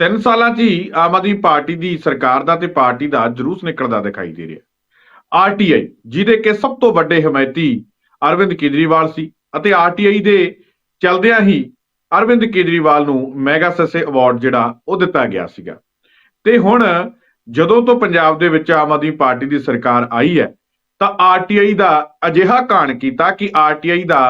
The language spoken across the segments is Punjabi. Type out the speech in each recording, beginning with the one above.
ਤਿੰਨ ਸਾਲਾਂ 'ਚ ਹੀ ਆਮ ਆਦਮੀ ਪਾਰਟੀ ਦੀ ਸਰਕਾਰ ਦਾ ਤੇ ਪਾਰਟੀ ਦਾ ਜਲੂਸ ਨਿਕਲਦਾ ਦਿਖਾਈ ਦੇ ਰਿਹਾ ਆਰਟੀਆਈ ਜਿਹਦੇ ਕਿ ਸਭ ਤੋਂ ਵੱਡੇ ਹਮਾਇਤੀ ਅਰਵਿੰਦ ਕੇਜਰੀਵਾਲ ਸੀ ਅਤੇ ਆਰਟੀਆਈ ਦੇ ਚਲਦਿਆਂ ਹੀ ਅਰਵਿੰਦ ਕੇਜਰੀਵਾਲ ਨੂੰ ਮੈਗਾ ਸਸੇ ਅਵਾਰਡ ਜਿਹੜਾ ਉਹ ਦਿੱਤਾ ਗਿਆ ਸੀਗਾ। ਤੇ ਹੁਣ ਜਦੋਂ ਤੋਂ ਪੰਜਾਬ ਦੇ ਵਿੱਚ ਆਮ ਆਦਮੀ ਪਾਰਟੀ ਦੀ ਸਰਕਾਰ ਆਈ ਹੈ, ਤਾਂ ਆਰਟੀਆਈ ਦਾ ਅਜਿਹਾ ਕਾਣ ਕੀਤਾ ਕਿ ਆਰਟੀਆਈ ਦਾ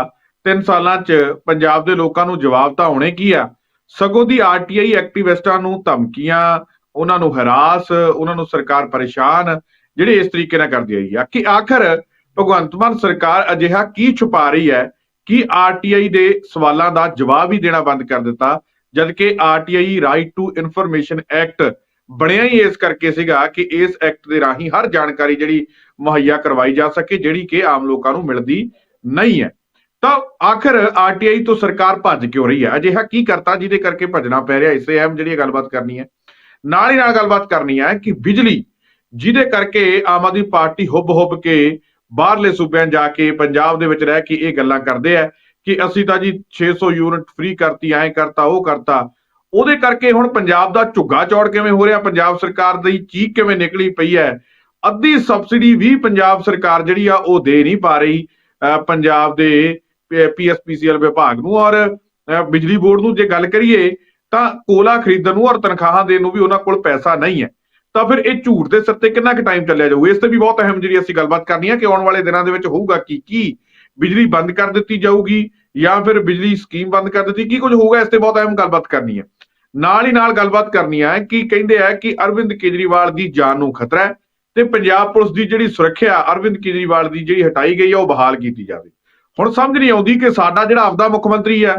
3 ਸਾਲਾਂ 'ਚ ਪੰਜਾਬ ਦੇ ਲੋਕਾਂ ਨੂੰ ਜਵਾਬ ਤਾਂ ਹੋਣੇ ਕੀ ਆ ਸਗੋਂ ਦੀ ਆਰਟੀਆਈ ਐਕਟਿਵਿਸਟਾਂ ਨੂੰ ਧਮਕੀਆਂ, ਉਹਨਾਂ ਨੂੰ ਹਰਾਸ, ਉਹਨਾਂ ਨੂੰ ਸਰਕਾਰ ਪਰੇਸ਼ਾਨ, ਜਿਹੜੇ ਇਸ ਤਰੀਕੇ ਨਾਲ ਕਰਦੀ ਆਈ ਆ ਕਿ ਆਖਰ ਭਗਵੰਤ ਮਾਨ ਸਰਕਾਰ ਅਜਿਹਾ ਕੀ ਛੁਪਾ ਰਹੀ ਹੈ? ਕਿ ਆਰਟੀਆਈ ਦੇ ਸਵਾਲਾਂ ਦਾ ਜਵਾਬ ਹੀ ਦੇਣਾ ਬੰਦ ਕਰ ਦਿੱਤਾ? ਜਦਕਿ RTI right to information act ਬਣਿਆ ਹੀ ਇਸ ਕਰਕੇ ਸੀਗਾ ਕਿ ਇਸ ਐਕਟ ਦੇ ਰਾਹੀਂ ਹਰ ਜਾਣਕਾਰੀ ਜਿਹੜੀ ਮੁਹੱਈਆ ਕਰਵਾਈ ਜਾ ਸਕੇ, ਜਿਹੜੀ ਕਿ ਆਮ ਲੋਕਾਂ ਨੂੰ ਮਿਲਦੀ ਨਹੀਂ ਹੈ। ਤਾਂ ਆਖਰ ਆਰਟੀਆਈ ਤੋਂ ਸਰਕਾਰ ਭੱਜ ਕਿਉਂ ਰਹੀ ਹੈ? ਅਜਿਹਾ ਕੀ ਕਰਤਾ ਜਿਹਦੇ ਕਰਕੇ ਭੱਜਣਾ ਪੈ ਰਿਹਾ? ਇਸੇ ਅਹਿਮ ਜਿਹੜੀ ਗੱਲਬਾਤ ਕਰਨੀ ਹੈ। ਨਾਲ ਹੀ ਨਾਲ ਗੱਲਬਾਤ ਕਰਨੀ ਹੈ ਕਿ ਬਿਜਲੀ, ਜਿਹਦੇ ਕਰਕੇ ਆਮ ਆਦਮੀ ਪਾਰਟੀ ਹੁੱਬ ਹੁੱਬ ਕੇ ਬਾਹਰਲੇ ਸੂਬਿਆਂ ਜਾ ਕੇ ਪੰਜਾਬ ਦੇ ਵਿੱਚ ਰਹਿ ਕੇ ਇਹ ਗੱਲਾਂ ਕਰਦੇ ਆ ਕਿ ਅਸੀਂ ਤਾਂ ਜੀ 600 ਯੂਨਿਟ ਫ੍ਰੀ ਕਰਤੀ, ਐਂ ਕਰਤਾ, ਉਹ ਕਰਤਾ। ਉਹਦੇ ਕਰਕੇ ਹੁਣ ਪੰਜਾਬ ਦਾ ਝੁੱਗਾ ਚੌੜ ਕਿਵੇਂ ਹੋ ਰਿਹਾ? ਪੰਜਾਬ ਸਰਕਾਰ ਦੀ ਚੀਕ ਕਿਵੇਂ ਨਿਕਲੀ ਪਈ ਹੈ? ਅੱਧੀ ਸਬਸਿਡੀ ਵੀ ਪੰਜਾਬ ਸਰਕਾਰ ਜਿਹੜੀ ਆ ਉਹ ਦੇ ਨਹੀਂ ਪਾ ਰਹੀ। ਅਹ ਪੰਜਾਬ ਦੇ ਪੀਐਸਪੀਸੀਐਲ ਵਿਭਾਗ ਨੂੰ ਔਰ ਬਿਜਲੀ ਬੋਰਡ ਨੂੰ ਜੇ ਗੱਲ ਕਰੀਏ ਤਾਂ ਕੋਲਾ ਖਰੀਦਣ ਨੂੰ ਔਰ ਤਨਖਾਹਾਂ ਦੇਣ ਨੂੰ ਵੀ ਉਹਨਾਂ ਕੋਲ ਪੈਸਾ ਨਹੀਂ ਹੈ। ਤਾਂ ਫਿਰ ਇਹ ਝੂਠ ਦੇ ਸਿਰ ਤੇ ਕਿੰਨਾ ਕੁ ਟਾਈਮ ਚੱਲਿਆ ਜਾਊਗਾ ਇਸ ਤੇ ਵੀ ਬਹੁਤ ਅਹਿਮ ਜਿਹੜੀ ਅਸੀਂ ਗੱਲਬਾਤ ਕਰਨੀ ਹੈ ਕਿ ਆਉਣ ਵਾਲੇ ਦਿਨਾਂ ਦੇ ਵਿੱਚ ਹੋਊਗਾ ਕੀ ਕੀ ਬਿਜਲੀ ਬੰਦ ਕਰ ਦਿੱਤੀ ਜਾਊਗੀ ਜਾਂ ਫਿਰ ਬਿਜਲੀ ਸਕੀਮ ਬੰਦ ਕਰ ਦਿੱਤੀ, ਕੀ ਕੁਝ ਹੋਊਗਾ, ਇਸ ਤੇ ਬਹੁਤ ਅਹਿਮ ਗੱਲਬਾਤ ਕਰਨੀ ਹੈ। ਨਾਲ ਹੀ ਨਾਲ ਗੱਲਬਾਤ ਕਰਨੀ ਹੈ ਕਿ ਕਹਿੰਦੇ ਆ ਕਿ ਅਰਵਿੰਦ ਕੇਜਰੀਵਾਲ ਦੀ ਜਾਨ ਨੂੰ ਖਤਰਾ ਹੈ ਤੇ ਪੰਜਾਬ ਪੁਲਿਸ ਦੀ ਜਿਹੜੀ ਸੁਰੱਖਿਆ ਅਰਵਿੰਦ ਕੇਜਰੀਵਾਲ ਦੀ ਜਿਹੜੀ ਹਟਾਈ ਗਈ ਹੈ, ਉਹ ਬਹਾਲ ਕੀਤੀ ਜਾਵੇ। ਹੁਣ ਸਮਝ ਨਹੀਂ ਆਉਂਦੀ ਕਿ ਸਾਡਾ ਜਿਹੜਾ ਆਪਦਾ ਮੁੱਖ ਮੰਤਰੀ ਹੈ,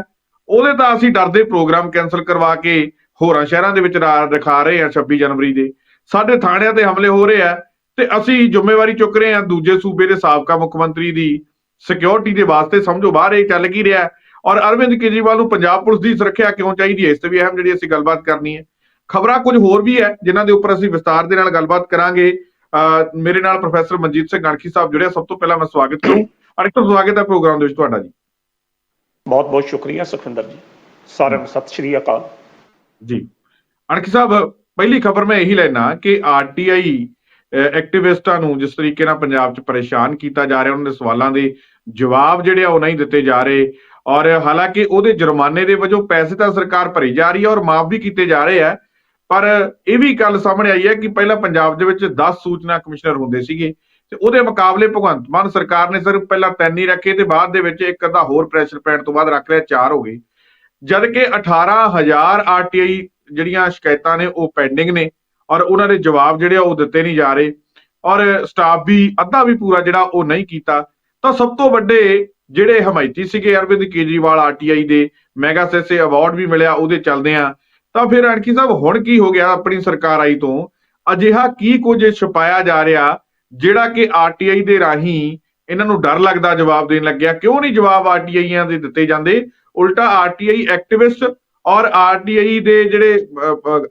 ਉਹਦੇ ਤਾਂ ਅਸੀਂ ਡਰਦੇ ਪ੍ਰੋਗਰਾਮ ਕੈਨਸਲ ਕਰਵਾ ਕੇ ਹੋਰਾਂ ਸ਼ਹਿਰਾਂ ਦੇ ਵਿੱਚ ਰਾ- ਰਖਾ ਰਹੇ ਹਾਂ 26 ਜਨਵਰੀ ਦੇ। ਸਾਡੇ ਥਾਣਿਆਂ ਤੇ ਹਮਲੇ ਹੋ ਰਹੇ ਆ ਤੇ ਅਸੀਂ ਜ਼ਿੰਮੇਵਾਰੀ ਚੁੱਕ ਰਹੇ ਹਾਂ ਦੂਜੇ ਸੂਬੇ ਦੇ ਸਾਬਕਾ ਮੁੱਖ ਮੰਤਰੀ ਦੀ ਸਿਕਿਉਰਿਟੀ ਦੇ ਵਾਸਤੇ। ਸਮਝੋ, ਬਾਹਰ ਇਹ ਚੱਲ ਕੀ ਰਿਹਾ ਔਰ ਅਰਵਿੰਦ ਕੇਜਰੀਵਾਲ ਨੂੰ ਪੰਜਾਬ ਪੁਲਿਸ ਦੀ ਸੁਰੱਖਿਆ ਕਿਉਂ ਚਾਹੀਦੀ ਹੈ? ਇਸ ਤੇ ਵੀ ਅਹਿਮ ਜਿਹੜੀ ਅਸੀਂ ਗੱਲਬਾਤ ਕਰਨੀ ਹੈ। ਖਬਰਾਂ ਕੁਝ ਹੋਰ ਵੀ ਹੈ, ਜਿਨ੍ਹਾਂ ਦੇ ਉੱਪਰ ਅਸੀਂ ਵਿਸਤਾਰ ਦੇ ਨਾਲ ਗੱਲਬਾਤ ਕਰਾਂਗੇ। ਅਹ ਮੇਰੇ ਨਾਲ ਪ੍ਰੋਫੈਸਰ ਮਨਜੀਤ ਸਿੰਘ ਗਣਖੀ ਸਾਹਿਬ ਜੁੜਿਆ। ਸਭ ਤੋਂ ਪਹਿਲਾਂ ਮੈਂ ਸਵਾਗਤ ਕਰੂੰ। ਅਨਿਕਟਰ ਸਵਾਗਤ ਹੈ ਪ੍ਰੋਗਰਾਮ ਦੇ ਵਿੱਚ ਤੁਹਾਡਾ ਜੀ। ਬਹੁਤ ਬਹੁਤ ਸ਼ੁਕਰੀਆ ਸੁਖਵਿੰਦਰ ਜੀ। ਸਾਰਿਆਂ ਨੂੰ ਸਤਿ ਸ਼੍ਰੀ ਅਕਾਲ। ਜੀ। ਅਣਖੀ ਸਾਹਿਬ ਪਹਿਲੀ ਖਬਰ ਮੈਂ ਇਹੀ ਲੈਣਾ ਕਿ ਆਰਟੀਆਈ ਐਕਟਿਵਿਸਟਾਂ ਨੂੰ ਜਿਸ ਤਰੀਕੇ ਨਾਲ ਪੰਜਾਬ 'ਚ ਪਰੇਸ਼ਾਨ ਕੀਤਾ ਜਾ ਰਿਹਾ ਉਹਨਾਂ ਦੇ ਸਵਾਲਾਂ ਦੇ ਜਵਾਬ ਜਿਹੜੇ ਆ ਉਹ ਨਹੀਂ ਦਿੱਤੇ ਜਾ ਰਹੇ। ਔਰ ਹਾਲਾਂਕਿ ਉਹਦੇ ਜੁਰਮਾਨੇ ਦੇ ਵਜੋਂ ਪੈਸੇ ਤਾਂ ਸਰਕਾਰ ਭਰੀ ਜਾ ਰਹੀ ਹੈ ਔਰ ਮਾਫ ਵੀ ਕੀਤੇ ਜਾ ਰਹੇ ਆ ਪਰ ਇਹ ਵੀ ਗੱਲ ਸਾਹਮਣੇ ਆਈ ਹੈ ਕਿ ਪਹਿਲਾਂ ਪੰਜਾਬ ਦੇ ਵਿੱਚ 10 ਸੂਚਨਾ ਕਮਿਸ਼ਨਰ ਹੁੰਦੇ ਸੀਗੇ। ਤੇ ਉਹਦੇ ਮੁਕਾਬਲੇ ਭਗਵੰਤ ਮਾਨ ਸਰਕਾਰ ਨੇ ਸਿਰਫ ਪਹਿਲਾਂ ਤਿੰਨ ਹੀ ਰੱਖੇ ਤੇ ਬਾਅਦ ਦੇ ਵਿੱਚ ਇੱਕ ਅੱਧਾ ਹੋਰ ਪ੍ਰੈਸ਼ਰ ਪੈਣ ਤੋਂ ਬਾਅਦ ਰੱਖ ਲਿਆ, ਚਾਰ ਹੋ ਗਏ। ਜਦ ਕਿ 18000 ਆਰਟੀਆਈ ਜਿਹੜੀਆਂ ਸ਼ਿਕਾਇਤਾਂ ਨੇ ਉਹ ਪੈਂਡਿੰਗ ਨੇ ਔਰ ਉਹਨਾਂ ਦੇ ਜਵਾਬ ਜਿਹੜੇ ਉਹ ਦਿੱਤੇ ਨਹੀਂ ਜਾ ਰਹੇ ਔਰ ਸਟਾਫ ਵੀ, ਅੱਧਾ ਵੀ ਪੂਰਾ ਜਿਹੜਾ ਉਹ ਨਹੀਂ ਕੀਤਾ। ਤਾਂ ਸਭ ਤੋਂ ਵੱਡੇ ਜਿਹੜੇ ਹਮਾਇਤੀ ਸੀਗੇ ਅਰਵਿੰਦ ਕੇਜਰੀਵਾਲ ਆਰਟੀਆਈ ਦੇ, ਮੈਗਾ ਸੈਸੇ ਅਵਾਰਡ ਵੀ ਮਿਲਿਆ, ਉਹਦੇ ਚੱਲਦੇ ਆ। ਤਾਂ ਫਿਰ ਅਣਖੀ ਸਾਹਿਬ ਹੁਣ ਕੀ ਹੋ ਗਿਆ ਆਪਣੀ ਸਰਕਾਰ ਆਈ ਤੋਂ? ਅਜਿਹਾ ਕੀ ਕੁਝ ਛੁਪਾਇਆ ਜਾ ਰਿਹਾ ਜਿਹੜਾ ਕਿ ਆਰਟੀਆਈ ਦੇ ਰਾਹੀਂ ਇਹਨਾਂ ਨੂੰ ਡਰ ਲੱਗਦਾ ਜਵਾਬ ਦੇਣ ਲੱਗਿਆ। ਕਿਉਂ ਨਹੀਂ ਜਵਾਬ ਆਰਟੀਆਈਆਂ ਦੇ ਦਿੱਤੇ ਜਾਂਦੇ? ਉਲਟਾ ਆਰਟੀਆਈ ਐਕਟਿਵਿਸਟ ਔਰ ਆਰਟੀਆਈ ਦੇ ਜਿਹੜੇ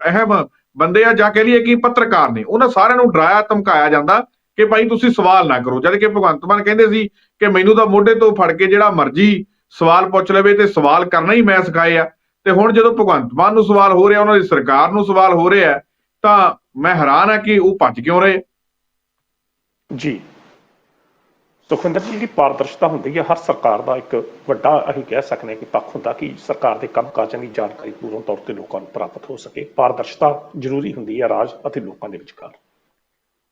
ਅਹਿਮ ਬੰਦੇ ਆ ਜਾਂ ਕਹਿ ਲਈਏ ਕਿ ਪੱਤਰਕਾਰ ਨੇ, ਉਹਨਾਂ ਸਾਰਿਆਂ ਨੂੰ ਡਰਾਇਆ, ਧਮਕਾਇਆ ਜਾਂਦਾ ਕਿ ਭਾਈ ਤੁਸੀਂ ਸਵਾਲ ਨਾ ਕਰੋ। ਜਦ ਕਿ ਭਗਵੰਤ ਮਾਨ ਕਹਿੰਦੇ ਸੀ ਕਿ ਮੈਨੂੰ ਤਾਂ ਮੋਢੇ ਤੋਂ ਫੜ ਕੇ ਜਿਹੜਾ ਮਰਜ਼ੀ ਸਵਾਲ ਪੁੱਛ ਲਵੇ ਤੇ ਸਵਾਲ ਕਰਨਾ ਹੀ ਮੈਂ ਸਿਖਾਏ ਆ। ਤੇ ਹੁਣ ਜਦੋਂ ਭਗਵੰਤ ਮਾਨ ਨੂੰ ਸਵਾਲ ਹੋ ਰਿਹਾ, ਉਹਨਾਂ ਦੀ ਸਰਕਾਰ ਨੂੰ ਸਵਾਲ ਹੋ ਰਿਹਾ, ਤਾਂ ਮੈਂ ਹੈਰਾਨ ਆ ਕਿ ਉਹ ਭੱਜ ਕਿਉਂ ਰਹੇ? ਜੀ। ਸੁਖਵਿੰਦਰ ਜੀ, ਜਿਹੜੀ ਪਾਰਦਰਸ਼ਤਾ ਹੁੰਦੀ ਹੈ, ਹਰ ਸਰਕਾਰ ਦਾ ਇੱਕ ਵੱਡਾ ਅਸੀਂ ਕਹਿ ਸਕਦੇ ਹਾਂ ਕਿ ਪੱਖ ਹੁੰਦਾ ਕਿ ਸਰਕਾਰ ਦੇ ਕੰਮਕਾਜਾਂ ਦੀ ਜਾਣਕਾਰੀ ਪੂਰਨ ਤੌਰ ਤੇ ਲੋਕਾਂ ਨੂੰ ਪ੍ਰਾਪਤ ਹੋ ਸਕੇ। ਪਾਰਦਰਸ਼ਤਾ ਜ਼ਰੂਰੀ ਹੁੰਦੀ ਹੈ ਰਾਜ ਅਤੇ ਲੋਕਾਂ ਦੇ ਵਿਚਕਾਰ।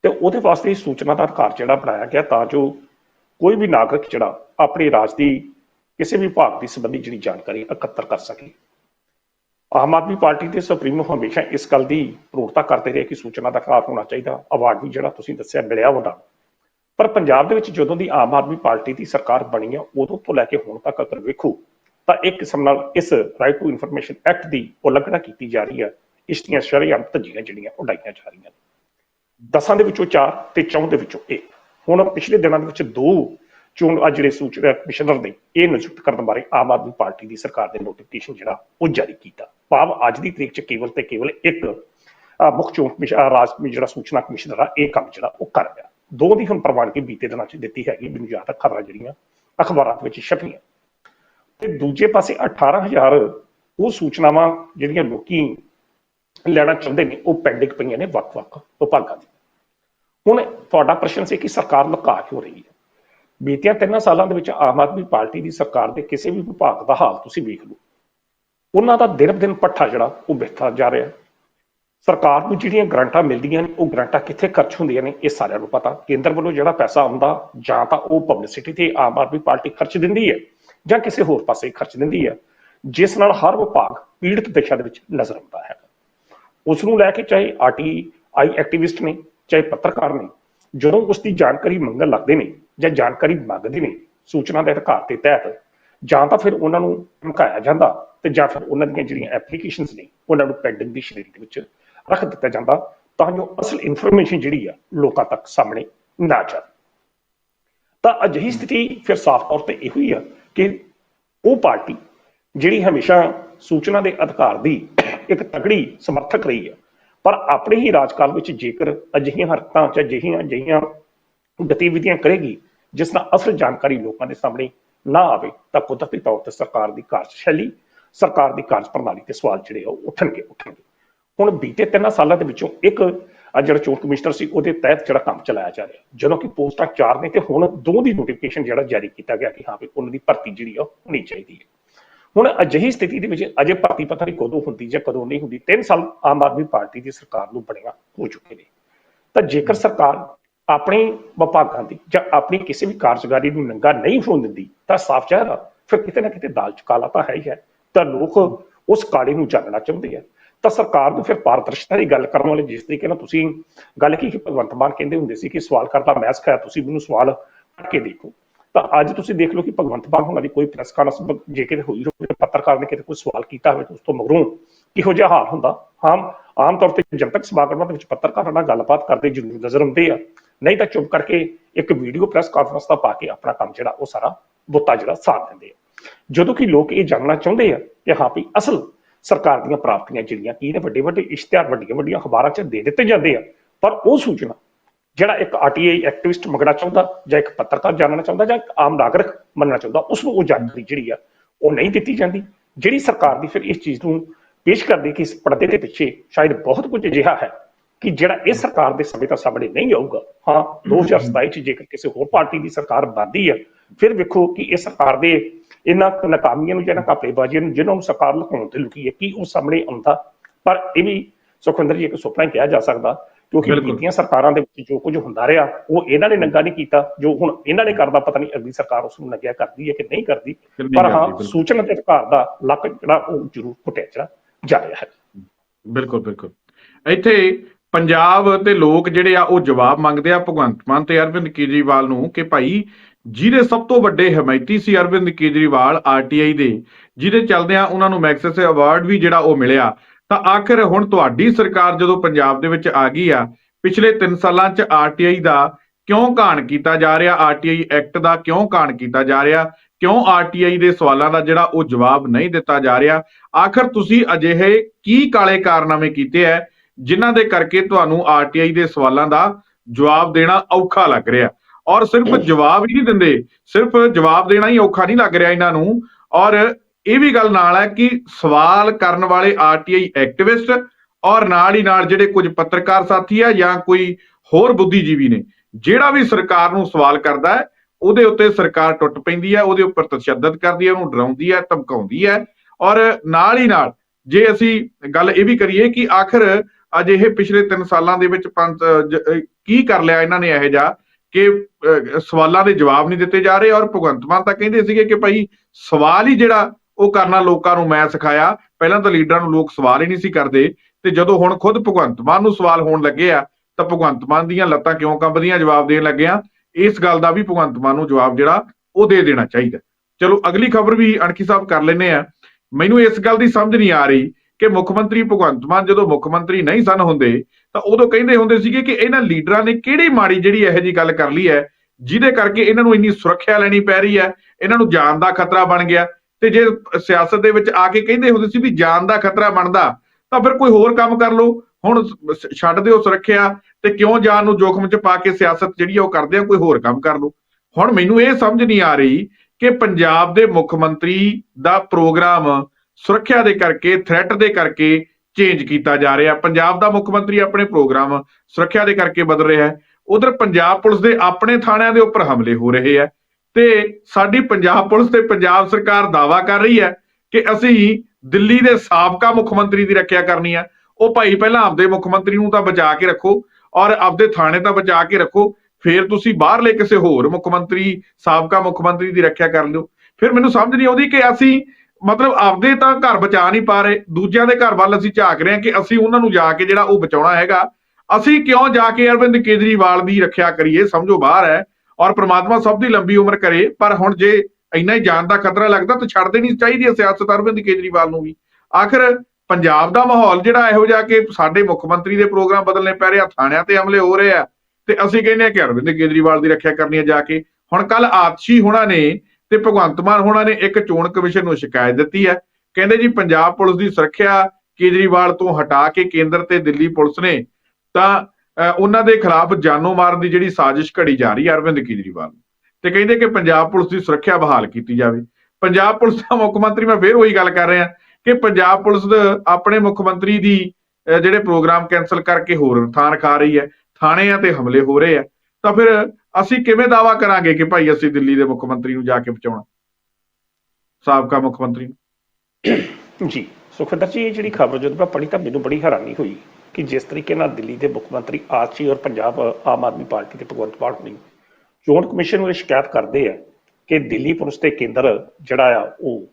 ਤੇ ਉਹਦੇ ਵਾਸਤੇ ਇਹ ਸੂਚਨਾ ਦਾ ਅਧਿਕਾਰ ਜਿਹੜਾ ਬਣਾਇਆ ਗਿਆ, ਤਾਂ ਜੋ ਕੋਈ ਵੀ ਨਾਗਰਿਕ ਜਿਹੜਾ ਆਪਣੇ ਰਾਜ ਦੀ ਕਿਸੇ ਵੀ ਭਾਗ ਦੀ ਸੰਬੰਧੀ ਜਿਹੜੀ ਜਾਣਕਾਰੀ ਇਕੱਤਰ ਕਰ ਸਕੇ। ਆਮ ਆਦਮੀ ਪਾਰਟੀ ਦੇ ਸੁਪਰੀਮੋ ਹਮੇਸ਼ਾ ਇਸ ਗੱਲ ਦੀ ਪ੍ਰੋੜਤਾ ਕਰਦੇ ਰਹੇ ਕਿ ਸੂਚਨਾ ਦਾ ਅਧਿਕਾਰ ਹੋਣਾ ਚਾਹੀਦਾ। ਅਵਾਰਡ ਵੀ ਜਿਹੜਾ ਤੁਸੀਂ ਦੱਸਿਆ ਮਿਲਿਆ ਉਹਦਾ। ਪਰ ਪੰਜਾਬ ਦੇ ਵਿੱਚ ਜਦੋਂ ਦੀ ਆਮ ਆਦਮੀ ਪਾਰਟੀ ਦੀ ਸਰਕਾਰ ਬਣੀ ਆ, ਉਦੋਂ ਤੋਂ ਲੈ ਕੇ ਹੁਣ ਤੱਕ ਅਗਰ ਵੇਖੋ, ਤਾਂ ਇੱਕ ਕਿਸਮ ਨਾਲ ਇਸ ਰਾਈਟ ਟੂ ਇਨਫੋਰਮੇਸ਼ਨ ਐਕਟ ਦੀ ਉਲੰਘਣਾ ਕੀਤੀ ਜਾ ਰਹੀ ਹੈ ਇਸ ਦੀਆਂ ਸ਼ਰੇਆਮ ਧੱਜੀਆਂ ਜਿਹੜੀਆਂ ਉਡਾਈਆਂ ਜਾ ਰਹੀਆਂ ਨੇ। ਦਸਾਂ ਦੇ ਵਿੱਚੋਂ ਚਾਰ ਤੇ ਚੌਂ ਦੇ ਵਿੱਚੋਂ ਇੱਕ। ਹੁਣ ਪਿਛਲੇ ਦਿਨਾਂ ਦੇ ਵਿੱਚ ਦੋ ਚੋਣ ਅੱਜ ਜਿਹੜੇ ਸੂਚਨਾ ਕਮਿਸ਼ਨਰ ਨੇ, ਇਹ ਨਿਯੁਕਤ ਕਰਨ ਬਾਰੇ ਆਮ ਆਦਮੀ ਪਾਰਟੀ ਦੀ ਸਰਕਾਰ ਦੇ ਨੋਟੀਫਿਕੇਸ਼ਨ ਜਿਹੜਾ, ਉਹ ਜਾਰੀ ਕੀਤਾ। ਭਾਵ ਅੱਜ ਦੀ ਤਰੀਕ 'ਚ ਕੇਵਲ ਤੇ ਕੇਵਲ ਇੱਕ ਮੁੱਖ ਚੋਣ ਕਮਿਸ਼ਨ ਰਾਜ ਜਿਹੜਾ ਸੂਚਨਾ ਕਮਿਸ਼ਨਰ ਆ ਇਹ ਕੰਮ ਜਿਹੜਾ ਉਹ ਕਰ ਰਿਹਾ। ਦੋ ਦੀ ਹੁਣ ਪ੍ਰਵਾਨਗੀ ਬੀਤੇ ਦਿਨਾਂ 'ਚ ਦਿੱਤੀ ਹੈਗੀ, ਮੈਨੂੰ ਯਾਦ ਆ ਖਬਰਾਂ ਜਿਹੜੀਆਂ, ਅਖਬਾਰਾਂ ਦੇ ਵਿੱਚ ਛਪੀਆਂ। ਤੇ ਦੂਜੇ ਪਾਸੇ 18000 ਉਹ ਸੂਚਨਾਵਾਂ ਜਿਹੜੀਆਂ ਲੋਕੀ ਲੈਣਾ ਚਾਹੁੰਦੇ ਨੇ, ਉਹ ਪੈਂਡਿੰਗ ਪਈਆਂ ਨੇ ਵੱਖ-ਵੱਖ ਵਿਭਾਗਾਂ ਦੀ। ਹੁਣ ਤੁਹਾਡਾ ਪ੍ਰਸ਼ਨ ਸੀ ਕਿ ਸਰਕਾਰ ਲੁਕਾ ਕਿਉਂ ਰਹੀ ਹੈ? ਬੀਤਿਆਂ ਤਿੰਨਾਂ ਸਾਲਾਂ ਦੇ ਵਿੱਚ ਆਮ ਆਦਮੀ ਪਾਰਟੀ ਦੀ ਸਰਕਾਰ ਦੇ ਕਿਸੇ ਵੀ ਵਿਭਾਗ ਦਾ ਹਾਲ ਤੁਸੀਂ ਵੇਖ ਲਓ। ਉਹਨਾਂ ਦਾ ਦਿਨ ਦਿਨ ਪੱਠਾ ਜਿਹੜਾ ਉਹ ਬਿਖਰਦਾ ਜਾ ਰਿਹਾ। ਸਰਕਾਰ ਨੂੰ ਜਿਹੜੀਆਂ ਗ੍ਰਾਂਟਾਂ ਮਿਲਦੀਆਂ ਨੇ, ਉਹ ਗ੍ਰਾਂਟਾਂ ਕਿੱਥੇ ਖਰਚ ਹੁੰਦੀਆਂ ਨੇ, ਇਹ ਸਾਰਿਆਂ ਨੂੰ ਪਤਾ। ਕੇਂਦਰ ਵੱਲੋਂ ਜਿਹੜਾ ਪੈਸਾ ਆਉਂਦਾ, ਜਾਂ ਤਾਂ ਉਹ ਪਬਲਿਸਿਟੀ ਤੇ ਆਮ ਆਦਮੀ ਪਾਰਟੀ ਖਰਚ ਦਿੰਦੀ ਹੈ, ਜਾਂ ਕਿਸੇ ਹੋਰ ਪਾਸੇ ਖਰਚ ਦਿੰਦੀ ਹੈ, ਜਿਸ ਨਾਲ ਹਰ ਵਿਭਾਗ ਪੀੜਤ ਦਿਸ਼ਾ ਦੇ ਵਿੱਚ ਨਜ਼ਰ ਆਉਂਦਾ ਹੈ। ਉਸ ਨੂੰ ਲੈ ਕੇ ਚਾਹੇ ਆਰਟੀਆਈ ਐਕਟਿਵਿਸਟ ਨੇ, ਚਾਹੇ ਪੱਤਰਕਾਰ ਨੇ, ਜਦੋਂ ਉਸ ਦੀ ਜਾਣਕਾਰੀ ਮੰਗਣ ਲੱਗਦੇ ਨੇ, ਜਾਂ ਜਾਣਕਾਰੀ ਮੰਗਦੇ ਨੇ ਸੂਚਨਾ ਦੇ ਅਧਿਕਾਰ ਦੇ ਤਹਿਤ, ਜਾਂ ਤਾਂ ਫਿਰ ਉਹਨਾਂ ਨੂੰ ਧਮਕਾਇਆ ਜਾਂਦਾ ਤੇ ਜਾਂ ਫਿਰ ਉਹਨਾਂ ਦੀਆਂ ਜਿਹੜੀਆਂ ਐਪਲੀਕੇਸ਼ਨਸ ਨੇ, ਉਹਨਾਂ ਨੂੰ ਪੈਂਡਿੰਗ ਦੀ ਸ਼੍ਰੇਣੀ ਦੇ ਵਿੱਚ ਰੱਖ ਦਿੱਤਾ ਜਾਂਦਾ ਤਾਂ ਜੋ ਅਸਲ ਇਨਫੋਰਮੇਸ਼ਨ ਜਿਹੜੀ ਆ ਲੋਕਾਂ ਤੱਕ ਸਾਹਮਣੇ ਨਾ ਜਾਵੇ। ਤਾਂ ਅਜਿਹੀ ਸਥਿਤੀ ਫਿਰ ਸਾਫ਼ ਤੌਰ ਤੇ ਇਹੋ ਹੀ ਆ ਕਿ ਉਹ ਪਾਰਟੀ ਜਿਹੜੀ ਹਮੇਸ਼ਾ ਸੂਚਨਾ ਦੇ ਅਧਿਕਾਰ ਦੀ ਇੱਕ ਤਗੜੀ ਸਮਰਥਕ ਰਹੀ ਆ, ਪਰ ਆਪਣੇ ਹੀ ਰਾਜਕਾਲ ਵਿੱਚ ਜੇਕਰ ਅਜਿਹੀਆਂ ਹਰਕਤਾਂ ਜਾਂ ਅਜਿਹੀਆਂ ਅਜਿਹੀਆਂ ਗਤੀਵਿਧੀਆਂ ਕਰੇਗੀ, ਜਿਸ ਨਾਲ ਅਸਲ ਜਾਣਕਾਰੀ ਲੋਕਾਂ ਦੇ ਸਾਹਮਣੇ ਨਾ ਆਵੇ, ਤਾਂ ਕੁਦਰਤੀ ਤੌਰ ਤੇ ਸਰਕਾਰ ਦੀ ਕਾਰਜਸ਼ੈਲੀ ਸਰਕਾਰ ਦੀ ਕਾਰਜ ਪ੍ਰਣਾਲੀ ਤੇ ਸਵਾਲ ਜਿਹੜੇ ਆ ਉਹ ਉੱਠਣਗੇ ਉੱਠਣਗੇ। ਹੁਣ ਬੀਤੇ ਤਿੰਨਾਂ ਸਾਲਾਂ ਦੇ ਵਿੱਚੋਂ ਇੱਕ ਜਿਹੜਾ ਚੋਣ ਕਮਿਸ਼ਨਰ ਸੀ, ਉਹਦੇ ਤਹਿਤ ਜਿਹੜਾ ਕੰਮ ਚਲਾਇਆ ਜਾ ਰਿਹਾ। ਜਦੋਂ ਕਿ ਪੋਸਟਾਂ ਚਾਰ ਨੇ ਤੇ ਹੁਣ ਦੋ ਦੀ ਨੋਟੀਫਿਕੇਸ਼ਨ ਜਿਹੜਾ ਜਾਰੀ ਕੀਤਾ ਗਿਆ ਕਿ ਹਾਂ ਵੀ ਉਹਨਾਂ ਦੀ ਭਰਤੀ ਜਿਹੜੀ ਆ ਹੋਣੀ ਚਾਹੀਦੀ ਹੈ। ਹੁਣ ਅਜਿਹੀ ਸਥਿਤੀ ਦੇ ਵਿੱਚ ਅਜੇ ਭਰਤੀ ਪਤਾ ਨਹੀਂ ਕਦੋਂ ਹੁੰਦੀ ਜਾਂ ਕਦੋਂ ਨਹੀਂ ਹੁੰਦੀ 3 ਸਾਲ ਆਮ ਆਦਮੀ ਪਾਰਟੀ ਦੀ ਸਰਕਾਰ ਨੂੰ ਬਣਿਆ ਹੋ ਚੁੱਕੇ ਨੇ। ਤਾਂ ਜੇਕਰ ਸਰਕਾਰ ਆਪਣੇ ਵਿਭਾਗਾਂ ਦੀ ਜਾਂ ਆਪਣੀ ਕਿਸੇ ਵੀ ਕਾਰਜਕਾਰੀ ਨੂੰ ਨੰਗਾ ਨਹੀਂ ਹੋਣ ਦਿੰਦੀ, ਤਾਂ ਸਾਫ਼ ਜ਼ਾਹਿਰ ਫਿਰ ਕਿਤੇ ਨਾ ਕਿਤੇ ਦਾਲ ਚ ਕਾਲਾ ਤਾਂ ਹੈ ਹੀ ਹੈ। ਤਾਂ ਲੋਕ ਉਸ ਕਾਲੇ ਨੂੰ ਜਾਣਨਾ ਚਾਹੁੰਦੇ ਆ। ਤਾਂ ਸਰਕਾਰ ਨੂੰ ਫਿਰ ਪਾਰਦਰਸ਼ਤਾ ਦੀ ਗੱਲ ਕਰਨ ਵਾਲੇ ਜਿਸ ਤਰੀਕੇ ਨਾਲ ਤੁਸੀਂ ਗੱਲ ਕੀ ਕਿ ਭਗਵੰਤ ਮਾਨ ਕਹਿੰਦੇ ਹੁੰਦੇ ਸੀ ਕਿ ਸਵਾਲ ਕਰਦਾ ਮੈਂ ਸਿਖਾਇਆ, ਤੁਸੀਂ ਮੈਨੂੰ ਸਵਾਲ ਕਰਕੇ ਦੇਖੋ। ਤਾਂ ਅੱਜ ਤੁਸੀਂ ਦੇਖ ਲਓ ਕਿ ਭਗਵੰਤ ਮਾਨ ਹੋਣਾ ਦੀ ਕੋਈ ਪ੍ਰੈਸ ਕਾਨਫਰੰਸ ਜੇ ਕਿਤੇ ਹੋਈ ਹੋਵੇ ਪੱਤਰਕਾਰ ਨੇ ਕਿਤੇ ਕੋਈ ਸਵਾਲ ਕੀਤਾ ਹੋਵੇ, ਤਾਂ ਉਸ ਤੋਂ ਮਗਰੋਂ ਕਿਹੋ ਜਿਹਾ ਹਾਲ ਹੁੰਦਾ? ਆਮ ਆਮ ਤੌਰ ਤੇ ਜਨਤਕ ਸਮਾਗਮਾਂ ਦੇ ਵਿੱਚ ਪੱਤਰਕਾਰਾਂ ਨਾਲ ਗੱਲਬਾਤ ਕਰਦੇ ਜ਼ਰੂਰ ਨਜ਼ਰ ਆਉਂਦੇ ਆ। ਨਹੀਂ ਤਾਂ ਚੁੱਪ ਕਰਕੇ ਇੱਕ ਵੀਡੀਓ ਪ੍ਰੈਸ ਕਾਨਫਰੰਸ ਦਾ ਪਾ ਕੇ ਆਪਣਾ ਕੰਮ ਜਿਹੜਾ ਉਹ ਸਾਰਾ, ਬੁੱਤਾ ਜਿਹੜਾ ਸਾਥ ਦਿੰਦੇ ਆ। ਜਦੋਂ ਕਿ ਲੋਕ ਇਹ ਜਾਣਨਾ ਚਾਹੁੰਦੇ ਆ ਕਿ ਹਾਂ ਵੀ ਅਸਲ ਸਰਕਾਰ ਦੀਆਂ ਪ੍ਰਾਪਤੀਆਂ ਜਿਹੜੀਆਂ ਕੀ ਨੇ, ਵੱਡੇ ਵੱਡੇ ਇਸ਼ਤਿਹਾਰ, ਵੱਡੀਆਂ ਵੱਡੀਆਂ ਅਖਬਾਰਾਂ 'ਚ ਦੇ ਦਿੱਤੇ ਜਾਂਦੇ ਆ। ਪਰ ਉਹ ਸੂਚਨਾ ਜਿਹੜਾ ਇੱਕ ਆਰਟੀਆਈ ਐਕਟਿਵਿਸਟ ਮੰਗਣਾ ਚਾਹੁੰਦਾ ਜਾਂ ਇੱਕ ਪੱਤਰਕਾਰ ਜਾਣਨਾ ਚਾਹੁੰਦਾ ਜਾਂ ਇੱਕ ਆਮ ਨਾਗਰਿਕ ਮੰਨਣਾ ਚਾਹੁੰਦਾ, ਉਸ ਨੂੰ ਉਹ ਜਾਣਕਾਰੀ ਜਿਹੜੀ ਆ ਉਹ ਨਹੀਂ ਦਿੱਤੀ ਜਾਂਦੀ। ਜਿਹੜੀ ਸਰਕਾਰ ਦੀ ਫਿਰ ਇਸ ਚੀਜ਼ ਨੂੰ ਪੇਸ਼ ਕਰਦੀ ਕਿ ਇਸ ਪਰਦੇ ਦੇ ਪਿੱਛੇ ਸ਼ਾਇਦ ਬਹੁਤ ਕੁਝ ਅਜਿਹਾ ਹੈ ਕਿ ਜਿਹੜਾ ਇਹ ਸਰਕਾਰ ਦੇ ਸਮੇਂ ਤਾਂ ਸਾਹਮਣੇ ਨਹੀਂ ਆਊਗਾ। ਹਾਂ 2027 ਚ ਜੇਕਰ ਕਿਸੇ ਹੋਰ ਪਾਰਟੀ ਦੀ ਸਰਕਾਰ ਬਣਦੀ ਹੈ ਫਿਰ ਵੇਖੋ ਕਿ ਇਹ ਸਰਕਾਰ ਦੇ ਇਹਨਾਂ ਨਾਕਾਮੀਆਂ ਨੂੰ ਜਾਂ ਘਪਲੇਬਾਜ਼ੀਆਂ ਨੂੰ ਜਿਨ੍ਹਾਂ ਨੂੰ ਸਰਕਾਰ ਲੁਕਾਉਣ ਤੇ ਲੁਕੀ ਹੈ ਕੀ ਉਹ ਸਾਹਮਣੇ ਆਉਂਦਾ ਪਰ ਇਹ ਵੀ ਸੁਖਵਿੰਦਰ ਜੀ ਇੱਕ ਸੁਪਨਾ ਕਿਹਾ ਜਾ ਸਕਦਾ ਕਿਉਂਕਿ। ਬੀਤੀਆਂ ਸਰਕਾਰਾਂ ਦੇ ਵਿੱਚ ਜੋ ਕੁਝ ਹੁੰਦਾ ਰਿਹਾ ਉਹ ਇਹਨਾਂ ਨੇ ਨੰਗਾ ਨਹੀਂ ਕੀਤਾ ਜੋ ਹੁਣ ਇਹਨਾਂ ਨੇ ਕਰਦਾ ਪਤਾ ਨਹੀਂ ਅਗਲੀ ਸਰਕਾਰ ਉਸ ਨੂੰ ਨੰਗਿਆ ਕਰਦੀ ਹੈ ਕਿ ਨਹੀਂ ਕਰਦੀ ਪਰ ਹਾਂ। ਸੂਚਨਾ ਦੇ ਅਧਿਕਾਰ ਦਾ ਲੱਕ ਜਿਹੜਾ ਉਹ ਜ਼ਰੂਰ ਘੁੱਟਿਆ ਜਿਹੜਾ ਜਾ ਰਿਹਾ ਹੈ ਬਿਲਕੁਲ ਬਿਲਕੁਲ ਇੱਥੇ ਪੰਜਾਬ ਤੇ ਲੋਕ ਜਿਹੜੇ ਆ ਉਹ ਜਵਾਬ ਮੰਗਦੇ ਆ ਭਗਵੰਤ ਮਾਨ ਤੇ ਅਰਵਿੰਦ ਕੇਜਰੀਵਾਲ ਨੂੰ ਕਿ ਭਾਈ ਜਿਹਦੇ ਸਭ ਤੋਂ ਵੱਡੇ ਹਮਾਇਤੀ ਸੀ ਅਰਵਿੰਦ ਕੇਜਰੀਵਾਲ ਆਰਟੀਆਈ ਦੇ, ਜਿਹਦੇ ਚੱਲਦਿਆਂ ਉਹਨਾਂ ਨੂੰ ਮੈਗਸੈਸੇ ਅਵਾਰਡ ਵੀ ਜਿਹੜਾ ਉਹ ਮਿਲਿਆ। ਤਾਂ ਆਖਿਰ ਹੁਣ ਤੁਹਾਡੀ ਸਰਕਾਰ ਜਦੋਂ ਪੰਜਾਬ ਦੇ ਵਿੱਚ ਆ ਗਈ ਆ, ਪਿਛਲੇ 3 ਸਾਲਾਂ 'ਚ ਆਰਟੀਆਈ ਦਾ ਕਿਉਂ ਘਾਣ ਕੀਤਾ ਜਾ ਰਿਹਾ ਆਰਟੀਆਈ ਐਕਟ ਦਾ ਕਿਉਂ ਘਾਣ ਕੀਤਾ ਜਾ ਰਿਹਾ, ਕਿਉਂ ਆਰਟੀਆਈ ਦੇ ਸਵਾਲਾਂ ਦਾ ਜਿਹੜਾ ਉਹ ਜਵਾਬ ਨਹੀਂ ਦਿੱਤਾ ਜਾ ਰਿਹਾ, ਆਖਰ ਤੁਸੀਂ ਅਜਿਹੇ ਕੀ ਕਾਲੇ ਕਾਰਨਾਮੇ ਕੀਤੇ ਐ, ਜਿਨ੍ਹਾਂ ਦੇ ਕਰਕੇ ਤੁਹਾਨੂੰ ਆਰਟੀਆਈ ਦੇ ਸਵਾਲਾਂ ਦਾ ਜਵਾਬ ਦੇਣਾ ਔਖਾ ਲੱਗ ਰਿਹਾ। ਔਰ ਸਿਰਫ ਜਵਾਬ ਹੀ ਨਹੀਂ ਦਿੰਦੇ। ਸਿਰਫ ਜਵਾਬ ਦੇਣਾ ਹੀ ਔਖਾ ਨਹੀਂ ਲੱਗ ਰਿਹਾ ਇਹਨਾਂ ਨੂੰ। ਔਰ ਇਹ ਵੀ ਗੱਲ ਨਾਲ ਹੈ ਕਿ ਸਵਾਲ ਕਰਨ ਵਾਲੇ ਆਰਟੀਆਈ ਐਕਟਿਵਿਸਟ ਔਰ ਨਾਲ ਹੀ ਨਾਲ ਜਿਹੜੇ ਕੁਝ ਪੱਤਰਕਾਰ ਸਾਥੀ ਆ ਜਾਂ ਕੋਈ ਹੋਰ ਬੁੱਧੀਜੀਵੀ ਨੇ, ਜਿਹੜਾ ਵੀ ਸਰਕਾਰ ਨੂੰ ਸਵਾਲ ਕਰਦਾ ਹੈ, ਉਹਦੇ ਉੱਤੇ ਸਰਕਾਰ ਟੁੱਟ ਪੈਂਦੀ ਹੈ, ਉਹਦੇ ਉੱਪਰ ਤਸ਼ੱਦਦ ਕਰਦੀ ਹੈ, ਉਹਨੂੰ ਡਰਾਉਂਦੀ ਹੈ, ਧਮਕਾਉਂਦੀ ਹੈ। ਔਰ ਨਾਲ ਹੀ ਨਾਲ ਜੇ ਅਸੀਂ ਗੱਲ ਇਹ ਵੀ ਕਰੀਏ ਕਿ ਆਖਰ ਅਜਿਹੇ ਪਿਛਲੇ 3 ਸਾਲਾਂ ਦੇ ਵਿੱਚ ਪੰਜ ਕੀ ਕਰ ਲਿਆ ਇਹਨਾਂ ਨੇ ਇਹੋ ਜਿਹਾ? ਕਿ ਸਵਾਲਾਂ ਦੇ ਜਵਾਬ ਨਹੀਂ ਦਿੱਤੇ ਜਾ ਰਹੇ ਔਰ ਭਗਵੰਤ ਮਾਨ ਤਾਂ ਕਹਿੰਦੇ ਸੀਗੇ ਕਿ ਭਾਈ ਸਵਾਲ ਹੀ ਜਿਹੜਾ ਉਹ ਕਰਨਾ ਲੋਕਾਂ ਨੂੰ ਮੈਂ ਸਿਖਾਇਆ। ਪਹਿਲਾਂ ਤਾਂ ਲੀਡਰਾਂ ਨੂੰ ਲੋਕ ਸਵਾਲ ਹੀ ਨਹੀਂ ਸੀ ਕਰਦੇ ਤੇ ਜਦੋਂ ਹੁਣ ਖੁਦ ਭਗਵੰਤ ਮਾਨ ਨੂੰ ਸਵਾਲ ਹੋਣ ਲੱਗੇ ਆ, ਤਾਂ ਭਗਵੰਤ ਮਾਨ ਦੀਆਂ ਲੱਤਾਂ ਕਿਉਂ ਕੰਬਦੀਆਂ? ਜਵਾਬ ਦੇਣ ਲੱਗੇ ਆ। ਇਸ ਗੱਲ ਦਾ ਵੀ ਭਗਵੰਤ ਮਾਨ ਨੂੰ ਜਵਾਬ ਜਿਹੜਾ ਉਹ ਦੇ ਦੇਣਾ ਚਾਹੀਦਾ। ਚਲੋ, ਅਗਲੀ ਖਬਰ ਵੀ ਅਣਖੀ ਸਾਹਿਬ ਕਰ ਲੈਨੇ ਆ। ਮੈਨੂੰ ਇਸ ਗੱਲ ਦੀ ਸਮਝ ਨਹੀਂ ਆ ਰਹੀ ਕਿ ਮੁੱਖ ਮੰਤਰੀ ਭਗਵੰਤ ਮਾਨ ਜਦੋਂ ਮੁੱਖ ਮੰਤਰੀ ਨਹੀਂ ਸਨ ਹੁੰਦੇ ਤਾਂ ਉਦੋਂ ਕਹਿੰਦੇ ਹੁੰਦੇ ਸੀਗੇ ਕਿ ਇਹਨਾਂ ਲੀਡਰਾਂ ਨੇ ਕਿਹੜੀ ਮਾੜੀ ਜਿਹੜੀ ਇਹੋ ਜੀ ਗੱਲ ਕਰ ਲਈ ਹੈ, ਜਿਹਦੇ ਕਰਕੇ ਇਹਨਾਂ ਨੂੰ ਇੰਨੀ ਸੁਰੱਖਿਆ ਲੈਣੀ ਪੈ ਰਹੀ ਹੈ, ਇਹਨਾਂ ਨੂੰ ਜਾਨ ਦਾ ਖਤਰਾ ਬਣ ਗਿਆ। ਤੇ ਜੇ ਸਿਆਸਤ ਦੇ ਵਿੱਚ ਆ ਕੇ ਕਹਿੰਦੇ ਹੁੰਦੇ ਸੀ ਵੀ ਜਾਨ ਦਾ ਖਤਰਾ ਬਣਦਾ, ਤਾਂ ਫਿਰ ਕੋਈ ਹੋਰ ਕੰਮ ਕਰ ਲਓ। ਹੁਣ ਛੱਡ ਦਿਓ ਸੁਰੱਖਿਆ ਤੇ ਕਿਉਂ ਜਾਨ ਨੂੰ ਜੋਖਮ 'ਚ ਪਾ ਕੇ ਸਿਆਸਤ ਜਿਹੜੀ ਆ ਉਹ ਕਰਦੇ ਆ, ਕੋਈ ਹੋਰ ਕੰਮ ਕਰ ਲਓ। ਹੁਣ ਮੈਨੂੰ ਇਹ ਸਮਝ ਨਹੀਂ ਆ ਰਹੀ ਕਿ ਪੰਜਾਬ ਦੇ ਮੁੱਖ ਮੰਤਰੀ ਦਾ ਪ੍ਰੋਗਰਾਮ ਸੁਰੱਖਿਆ ਦੇ ਕਰਕੇ ਥ੍ਰੈਟ ਦੇ ਕਰਕੇ ਚੇਂਜ ਕੀਤਾ ਜਾ ਰਿਹਾ। ਪੰਜਾਬ ਦਾ ਮੁੱਖ ਮੰਤਰੀ ਆਪਣੇ ਪ੍ਰੋਗਰਾਮ ਸੁਰੱਖਿਆ ਦੇ ਕਰਕੇ ਬਦਲ ਰਿਹਾ ਹੈ। ਉਧਰ ਪੰਜਾਬ ਪੁਲਿਸ ਦੇ ਆਪਣੇ ਥਾਣਿਆਂ ਦੇ ਉੱਪਰ ਹਮਲੇ ਹੋ ਰਹੇ ਹੈ ਤੇ ਸਾਡੀ ਪੰਜਾਬ ਪੁਲਿਸ ਤੇ ਪੰਜਾਬ ਸਰਕਾਰ ਦਾਵਾ ਕਰ ਰਹੀ ਹੈ ਕਿ ਅਸੀਂ ਦਿੱਲੀ ਦੇ ਸਾਬਕਾ ਮੁੱਖ ਮੰਤਰੀ ਦੀ ਰੱਖਿਆ ਕਰਨੀ ਹੈ। ਉਹ ਭਾਈ ਪਹਿਲਾਂ ਆਪਦੇ ਮੁੱਖ ਮੰਤਰੀ ਨੂੰ ਤਾਂ ਬਚਾ ਕੇ ਰੱਖੋ ਔਰ ਆਪਦੇ ਥਾਣੇ ਤਾਂ ਬਚਾ ਕੇ ਰੱਖੋ। ਫਿਰ ਤੁਸੀਂ ਬਾਹਰਲੇ ਕਿਸੇ ਹੋਰ ਮੁੱਖ ਮੰਤਰੀ, ਸਾਬਕਾ ਮੁੱਖ ਮੰਤਰੀ ਦੀ ਰੱਖਿਆ ਕਰ ਲਿਓ। ਫਿਰ ਮੈਨੂੰ ਸਮਝ ਨਹੀਂ ਆਉਂਦੀ ਕਿ ਅਸੀਂ ਮਤਲਬ ਆਪਦੇ ਤਾਂ ਘਰ ਬਚਾ ਨਹੀਂ ਪਾ ਰਹੇ, ਦੂਜਿਆਂ ਦੇ ਘਰ ਵੱਲ ਅਸੀਂ ਝਾਕ ਰਹੇ ਹਾਂ ਕਿ ਅਸੀਂ ਉਹਨਾਂ ਨੂੰ ਜਾ ਕੇ ਜਿਹੜਾ ਉਹ ਬਚਾਉਣਾ ਹੈਗਾ, ਅਸੀਂ ਕਿਉਂ ਜਾ ਕੇ ਅਰਵਿੰਦ ਕੇਜਰੀਵਾਲ ਦੀ ਰੱਖਿਆ ਕਰੀਏ, ਸਮਝੋ ਬਾਹਰ ਹੈ ਔਰ ਪ੍ਰਮਾਤਮਾ ਸਭ ਦੀ ਲੰਬੀ ਉਮਰ ਕਰੇ, ਪਰ ਹੁਣ ਜੇ ਇੰਨਾ ਹੀ ਜਾਨ ਦਾ ਖਤਰਾ ਲੱਗਦਾ ਤਾਂ ਛੱਡ ਦੇਣੀ ਚਾਹੀਦੀ ਹੈ ਸਿਆਸਤ ਅਰਵਿੰਦ ਕੇਜਰੀਵਾਲ ਨੂੰ ਵੀ। ਆਖਰ ਪੰਜਾਬ ਦਾ ਮਾਹੌਲ ਜਿਹੜਾ ਇਹੋ ਜਿਹਾ ਕਿ ਸਾਡੇ ਮੁੱਖ ਮੰਤਰੀ ਦੇ ਪ੍ਰੋਗਰਾਮ ਬਦਲਨੇ ਪੈ ਰਹੇ ਆ, ਥਾਣਿਆਂ ਤੇ ਹਮਲੇ ਹੋ ਰਹੇ ਆ, ਤੇ ਅਸੀਂ ਕਹਿੰਦੇ ਆ ਕਿ ਅਰਵਿੰਦ ਕੇਜਰੀਵਾਲ ਦੀ ਰੱਖਿਆ ਕਰਨੀ ਹੈ ਜਾ ਕੇ। ਹੁਣ ਕੱਲ ਆਤਸ਼ੀ ਹੋਣਾ ਨੇ ਤੇ ਭਗਵੰਤ ਮਾਨ ਹੋਣਾ ਨੇ ਇੱਕ ਚੋਣ ਕਮਿਸ਼ਨ ਨੂੰ ਸ਼ਿਕਾਇਤ ਦਿੱਤੀ ਹੈ। ਕਹਿੰਦੇ ਜੀ, ਪੰਜਾਬ ਪੁਲਿਸ ਦੀ ਸੁਰੱਖਿਆ ਕੇਜਰੀਵਾਲ ਤੋਂ ਹਟਾ ਕੇ ਕੇਂਦਰ ਤੇ ਦਿੱਲੀ ਪੁਲਿਸ ਨੇ ਤਾਂ ਉਹਨਾਂ ਦੇ ਖਿਲਾਫ ਜਾਨੋਂ ਮਾਰਨ ਦੀ ਜਿਹੜੀ ਸਾਜ਼ਿਸ਼ ਘੜੀ ਜਾ ਰਹੀ ਹੈ ਅਰਵਿੰਦ ਕੇਜਰੀਵਾਲ ਨੂੰ। ਤੇ ਕਹਿੰਦੇ ਕਿ ਪੰਜਾਬ ਪੁਲਿਸ ਦੀ ਸੁਰੱਖਿਆ ਬਹਾਲ ਕੀਤੀ ਜਾਵੇ। ਪੰਜਾਬ ਪੁਲਿਸ ਦਾ ਮੁੱਖ ਮੰਤਰੀ, ਮੈਂ ਫੇਰ ਉਹੀ ਗੱਲ ਕਰ ਰਿਹਾ ਕਿ ਪੰਜਾਬ ਪੁਲਿਸ ਆਪਣੇ ਮੁੱਖ ਮੰਤਰੀ ਦੀ ਜਿਹੜੇ ਪ੍ਰੋਗਰਾਮ ਕੈਨਸਲ ਕਰਕੇ ਹੋਰ ਥਾਂ ਖਾ ਰਹੀ ਹੈ, ਥਾਣਿਆਂ ਤੇ ਹਮਲੇ ਹੋ ਰਹੇ ਆ। ਤਾਂ ਫਿਰ ਅਸੀਂ ਕਿਵੇਂ ਦਾਵਾ ਕਰਾਂਗੇ ਕਿ ਭਾਈ ਅਸੀਂ ਦਿੱਲੀ ਦੇ ਮੁੱਖ ਮੰਤਰੀ ਨੂੰ ਜਾ ਕੇ ਬਚਾਉਣਾ ਸਾਬਕਾ ਮੁੱਖ ਮੰਤਰੀ ਨੂੰ। ਜੀ ਸੁਖਵਿੰਦਰ ਜੀ ਇਹ ਜਿਹੜੀ ਖਬਰ ਜਦੋਂ ਮੈਂ ਪੜ੍ਹੀ ਤਾਂ ਮੈਨੂੰ ਬੜੀ ਹੈਰਾਨੀ ਹੋਈ ਕਿ ਜਿਸ ਤਰੀਕੇ ਨਾਲ ਦਿੱਲੀ ਦੇ ਮੁੱਖ ਮੰਤਰੀ ਆਰਚੀ ਔਰ ਪੰਜਾਬ ਆਮ ਆਦਮੀ ਪਾਰਟੀ ਦੇ ਭਗਵੰਤ ਮਾਨ ਨੇ ਚੋਣ ਕਮਿਸ਼ਨ ਨੂੰ ਇਹ ਸ਼ਿਕਾਇਤ ਕਰਦੇ ਆ ਕਿ ਦਿੱਲੀ ਪੁਲਿਸ ਤੇ ਕੇਂਦਰ ਜਿਹੜਾ ਆ ਉਹ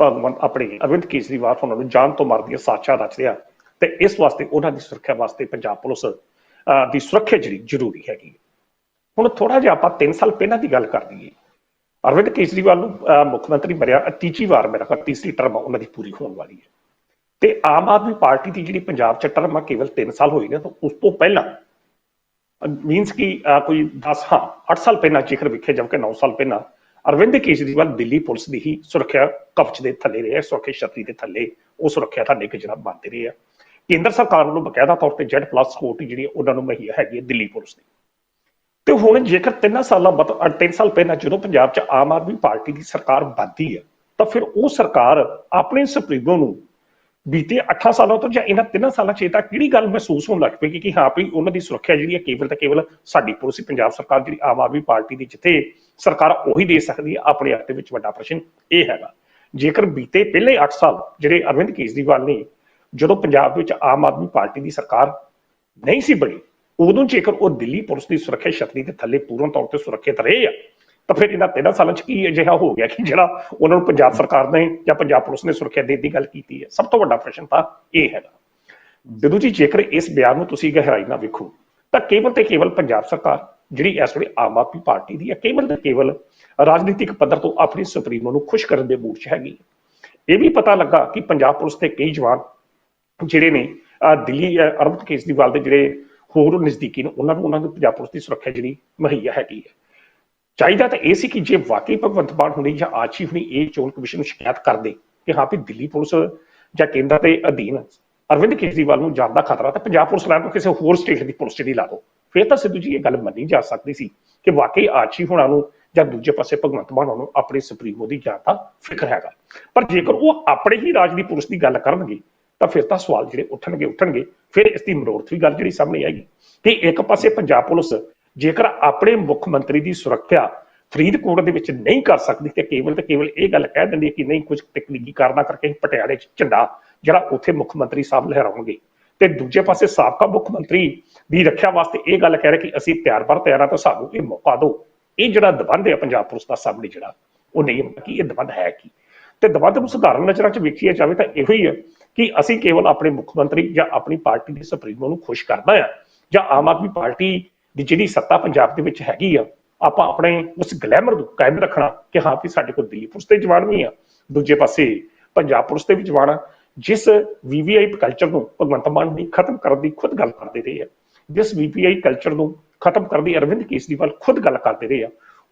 ਭਗਵੰਤ ਆਪਣੇ ਅਰਵਿੰਦ ਕੇਜਰੀਵਾਲ ਉਹਨਾਂ ਨੂੰ ਜਾਨ ਤੋਂ ਮਾਰਦੀਆਂ ਸਾਚਾ ਰਚ ਰਿਹਾ ਤੇ ਇਸ ਵਾਸਤੇ ਉਹਨਾਂ ਦੀ ਸੁਰੱਖਿਆ ਵਾਸਤੇ ਪੰਜਾਬ ਪੁਲਿਸ ਅਹ, ਦੀ ਸੁਰੱਖਿਆ ਜਿਹੜੀ ਜ਼ਰੂਰੀ ਹੈਗੀ ਹੁਣ ਥੋੜਾ ਜਿਹਾ ਆਪਾਂ 3 ਸਾਲ ਪਹਿਲਾਂ ਦੀ ਗੱਲ ਕਰ ਲਈਏ। ਅਰਵਿੰਦ ਕੇਜਰੀਵਾਲ ਨੂੰ ਅਹ, ਮੁੱਖ ਮੰਤਰੀ ਬਣਿਆ ਤੀਜੀ ਵਾਰ ਮੇਰਾ ਖਿਆਲ ਤੀਸਰੀ ਟਰਮ ਉਹਨਾਂ ਦੀ ਪੂਰੀ ਹੋਣ ਵਾਲੀ ਹੈ। ਤੇ ਆਮ ਆਦਮੀ ਪਾਰਟੀ ਦੀ ਜਿਹੜੀ ਪੰਜਾਬ ਚ ਟਰਮ ਆ ਕੇਵਲ 3 ਸਾਲ ਹੋਈ ਨੇ ਤਾਂ ਉਸ ਤੋਂ ਪਹਿਲਾਂ ਮੀਨਸ ਕਿ ਕੋਈ 10 ਹਾਂ 8 ਸਾਲ ਪਹਿਲਾਂ ਜੇਕਰ ਵਿਖੇ ਜਦ ਕਿ 9 ਸਾਲ ਪਹਿਲਾਂ ਅਰਵਿੰਦ ਕੇਜਰੀਵਾਲ ਦਿੱਲੀ ਪੁਲਿਸ ਦੀ ਹੀ ਸੁਰੱਖਿਆ ਕਵਚ ਦੇ ਥੱਲੇ ਰਹੇ ਸੁਰੱਖਿਆ ਛਤਰੀ ਦੇ ਥੱਲੇ ਉਹ ਸੁਰੱਖਿਆ ਦਾ ਨਿਕ ਜਿਹੜਾ ਬਣਦੇ ਰਹੇ ਆ। ਕੇਂਦਰ ਸਰਕਾਰ ਵੱਲੋਂ ਬਕਾਇਦਾ ਤੌਰ ਤੇ Z+ ਸਕਿਉਰਟੀ ਜਿਹੜੀ ਉਹਨਾਂ ਨੂੰ ਮੁਹੱਈਆ ਹੈਗੀ ਹੈ ਦਿੱਲੀ ਪੁਲਿਸ ਦੀ। ਤੇ ਹੁਣ ਜੇਕਰ ਤਿੰਨ ਸਾਲਾਂ ਬਾਅਦ, ਅਹ ਤਿੰਨ ਸਾਲ ਪਹਿਲਾਂ ਜਦੋਂ ਪੰਜਾਬ 'ਚ ਆਮ ਆਦਮੀ ਪਾਰਟੀ ਦੀ ਸਰਕਾਰ ਬਣਦੀ ਹੈ, ਤਾਂ ਫਿਰ ਉਹ ਸਰਕਾਰ ਆਪਣੇ ਸੁਪਰੀਮੋ ਨੂੰ ਬੀਤੇ 8 ਸਾਲਾਂ ਤੋਂ ਜਾਂ ਇਹਨਾਂ ਤਿੰਨਾਂ ਸਾਲਾਂ 'ਚ ਇਹ ਤਾਂ ਕਿਹੜੀ ਗੱਲ ਮਹਿਸੂਸ ਹੋਣ ਲੱਗ ਪਈ ਕਿ ਹਾਂ ਵੀ ਉਹਨਾਂ ਦੀ ਸੁਰੱਖਿਆ ਜਿਹੜੀ ਹੈ ਕੇਵਲ ਤਾਂ ਕੇਵਲ ਸਾਡੀ ਪੁਲਿਸ ਹੀ ਪੰਜਾਬ ਸਰਕਾਰ ਜਿਹੜੀ ਆਮ ਆਦਮੀ ਪਾਰਟੀ ਦੀ ਜਿੱਥੇ ਸਰਕਾਰ ਉਹੀ ਦੇ ਸਕਦੀ ਹੈ, ਆਪਣੇ ਆਪ ਦੇ ਵਿੱਚ ਵੱਡਾ ਪ੍ਰਸ਼ਨ ਇਹ ਹੈਗਾ। ਜੇਕਰ ਬੀਤੇ ਪਹਿਲੇ 8 ਸਾਲ ਜਿਹੜੇ ਅਰਵਿੰਦ ਕੇਜਰੀਵਾਲ ਨੇ ਜਦੋਂ ਪੰਜਾਬ ਵਿੱਚ ਆਮ ਆਦਮੀ ਪਾਰਟੀ ਦੀ ਸਰਕਾਰ ਨਹੀਂ ਸੀ ਬਣੀ ਉਦੋਂ ਜੇਕਰ ਉਹ ਦਿੱਲੀ ਪੁਲਿਸ ਦੀ ਸੁਰੱਖਿਆ ਛਤਰੀ ਦੇ ਥੱਲੇ ਪੂਰਨ ਤੌਰ ਤੇ ਸੁਰੱਖਿਅਤ ਰਹੇ ਆ, ਤਾਂ ਫਿਰ ਇਹਨਾਂ ਤਿੰਨਾਂ ਸਾਲਾਂ 'ਚ ਕੀ ਅਜਿਹਾ ਹੋ ਗਿਆ ਕਿ ਜਿਹੜਾ ਉਹਨਾਂ ਨੂੰ ਪੰਜਾਬ ਸਰਕਾਰ ਨੇ ਜਾਂ ਪੰਜਾਬ ਪੁਲਿਸ ਨੇ ਸੁਰੱਖਿਆ ਦੇਣ ਦੀ ਗੱਲ ਕੀਤੀ ਹੈ? ਸਭ ਤੋਂ ਵੱਡਾ ਪ੍ਰਸ਼ਨ ਤਾਂ ਇਹ ਹੈਗਾ। ਜਦੋਂ ਜੀ, ਜੇਕਰ ਇਸ ਬਿਆਨ ਨੂੰ ਤੁਸੀਂ ਗਹਿਰਾਈ ਨਾਲ ਵੇਖੋ, ਤਾਂ ਕੇਵਲ ਤੇ ਕੇਵਲ ਪੰਜਾਬ ਸਰਕਾਰ ਜਿਹੜੀ ਇਸ ਵੇਲੇ ਆਮ ਆਦਮੀ ਪਾਰਟੀ ਦੀ ਹੈ, ਕੇਵਲ ਤੇ ਕੇਵਲ ਰਾਜਨੀਤਿਕ ਪੱਧਰ ਤੋਂ ਆਪਣੀ ਸੁਪਰੀਮੋ ਨੂੰ ਖੁਸ਼ ਕਰਨ ਦੇ ਮੂਡ 'ਚ ਹੈਗੀ ਇਹ ਵੀ ਪਤਾ ਲੱਗਾ ਕਿ ਪੰਜਾਬ ਪੁਲਿਸ ਦੇ ਕਈ ਜਵਾਨ ਜਿਹੜੇ ਨੇ, ਅਹ ਦਿੱਲੀ, ਅਹ ਅਰਵਿੰਦ ਕੇਜਰੀਵਾਲ ਦੇ ਜਿਹੜੇ ਹੋਰ ਨਜ਼ਦੀਕੀ ਨੇ ਉਹਨਾਂ ਨੂੰ ਉਹਨਾਂ ਨੂੰ ਪੰਜਾਬ ਪੁਲਿਸ ਦੀ ਸੁਰੱਖਿਆ ਜਿਹੜੀ ਮੁਹੱਈਆ ਹੈਗੀ ਹੈ। ਚਾਹੀਦਾ ਤਾਂ ਇਹ ਸੀ ਕਿ ਜੇ ਵਾਕਈ ਭਗਵੰਤ ਮਾਨ ਹੁਣੀ ਜਾਂ ਆਚੀ ਹੁਣੀ ਇਹ ਚੋਣ ਕਮਿਸ਼ਨ ਨੂੰ ਸ਼ਿਕਾਇਤ ਕਰਦੇ ਕਿ ਹਾਂ ਵੀ ਦਿੱਲੀ ਪੁਲਿਸ ਜਾਂ ਕੇਂਦਰ ਦੇ ਅਧੀਨ ਅਰਵਿੰਦ ਕੇਜਰੀਵਾਲ ਨੂੰ ਜਾਨ ਦਾ ਖਤਰਾ, ਤਾਂ ਪੰਜਾਬ ਪੁਲਿਸ ਲੈਣ ਤੋਂ ਕਿਸੇ ਹੋਰ ਸਟੇਟ ਦੀ ਪੁਲਿਸ ਜਿਹੜੀ ਲਾ ਦੋ। ਫਿਰ ਤਾਂ ਸਿੱਧੂ ਜੀ ਇਹ ਗੱਲ ਮੰਨੀ ਜਾ ਸਕਦੀ ਸੀ ਕਿ ਵਾਕਈ ਆਚੀ ਹੁਣਾਂ ਨੂੰ ਜਾਂ ਦੂਜੇ ਪਾਸੇ ਭਗਵੰਤ ਮਾਨ ਨੂੰ ਆਪਣੇ ਸੁਪਰੀਮੋ ਦੀ ਜਾਨ ਦਾ ਫਿਕਰ ਹੈਗਾ। ਪਰ ਜੇਕਰ ਉਹ ਆਪਣੇ ਹੀ ਰਾਜ ਦੀ ਪੁਲਿਸ ਦੀ ਗੱਲ ਕਰਨਗੇ ਤਾਂ ਫਿਰ ਤਾਂ ਸਵਾਲ ਜਿਹੜੇ ਉੱਠਣਗੇ ਉੱਠਣਗੇ। ਫਿਰ ਇਸ ਦੀ ਮਰੋੜਤ ਵੀ ਗੱਲ ਜਿਹੜੀ ਸਾਹਮਣੇ ਆਏਗੀ। ਕਿ ਇੱਕ ਪਾਸੇ ਪੰਜਾਬ ਪੁਲਿਸ ਜੇਕਰ ਆਪਣੇ ਮੁੱਖ ਮੰਤਰੀ ਦੀ ਸੁਰੱਖਿਆ ਫਰੀਦਕੋਟ ਦੇ ਵਿੱਚ ਨਹੀਂ ਕਰ ਸਕਦੀ ਤੇ ਕੇਵਲ ਤੇ ਕੇਵਲ ਇਹ ਗੱਲ ਕਹਿ ਦਿੰਦੀ ਹੈ ਕਿ ਨਹੀਂ, ਕੁਝ ਤਕਨੀਕੀ ਕਾਰਨਾਂ ਕਰਕੇ ਪਟਿਆਲੇ 'ਚ ਝੰਡਾ ਜਿਹੜਾ ਉੱਥੇ ਮੁੱਖ ਮੰਤਰੀ ਸਾਹਿਬ ਲਹਿਰਾਉਣਗੇ। ਤੇ ਦੂਜੇ ਪਾਸੇ ਸਾਬਕਾ ਮੁੱਖ ਮੰਤਰੀ ਦੀ ਰੱਖਿਆ ਵਾਸਤੇ ਇਹ ਗੱਲ ਕਹਿ ਰਿਹਾ ਕਿ ਅਸੀਂ ਤਿਆਰ ਪਰ ਤਿਆਰ ਆ ਤਾਂ ਸਾਨੂੰ ਇਹ ਮੌਕਾ ਦਿਓ। ਇਹ ਜਿਹੜਾ ਦਬੰਧ ਹੈ ਪੰਜਾਬ ਪੁਲਿਸ ਦਾ ਸਾਹਮਣੇ ਜਿਹੜਾ, ਉਹ ਨਹੀਂ ਹੁੰਦਾ ਕਿ ਇਹ ਦਬੰਧ ਹੈ ਕੀ। ਤੇ ਦਬੰਧ ਨੂੰ ਸੁਧਾਰਨ ਨਜ਼ਰਾਂ 'ਚ ਵੇਖੀਏ ਜਾਵੇ ਤਾਂ ਇਹੋ ਹੀ ਹੈ ਕਿ ਅਸੀਂ ਕੇਵਲ ਆਪਣੇ ਮੁੱਖ ਮੰਤਰੀ ਜਾਂ ਆਪਣੀ ਪਾਰਟੀ ਦੇ ਸੁਪਰੀਮੋ ਨੂੰ ਖੁਸ਼ ਕਰਨਾ ਆ ਜਾਂ ਆਮ ਆਦਮੀ ਪਾਰਟੀ ਦੀ ਜਿਹੜੀ ਸੱਤਾ ਪੰਜਾਬ ਦੇ ਵਿੱਚ ਹੈਗੀ ਆ, ਆਪਾਂ ਆਪਣੇ ਉਸ ਗਲੈਮਰ ਨੂੰ ਕਾਇਮ ਰੱਖਣਾ ਕਿ ਹਾਂ ਵੀ ਸਾਡੇ ਕੋਲ ਦਿੱਲੀ ਪੁਲਿਸ ਦੇ ਜਵਾਨ ਵੀ ਆ, ਦੂਜੇ ਪਾਸੇ ਪੰਜਾਬ ਪੁਲਿਸ ਦੇ ਵੀ ਜਵਾਨ ਆ, ਜਿਸ ਵੀਵੀਆਈ ਕਲਚਰ ਨੂੰ ਭਗਵੰਤ ਮਾਨ ਨੇ ਖਤਮ ਕਰਨ ਦੀ ਖੁਦ ਗੱਲ ਕਰਦੇ ਰਹੇ ਆ, ਜਿਸ ਵੀਵੀਆਈ ਕਲਚਰ ਨੂੰ ਖਤਮ ਕਰਨ ਦੀ ਅਰਵਿੰਦ ਕੇਜਰੀਵਾਲ ਖੁਦ ਗੱਲ ਕਰਦੇ ਰਹੇ ਆ,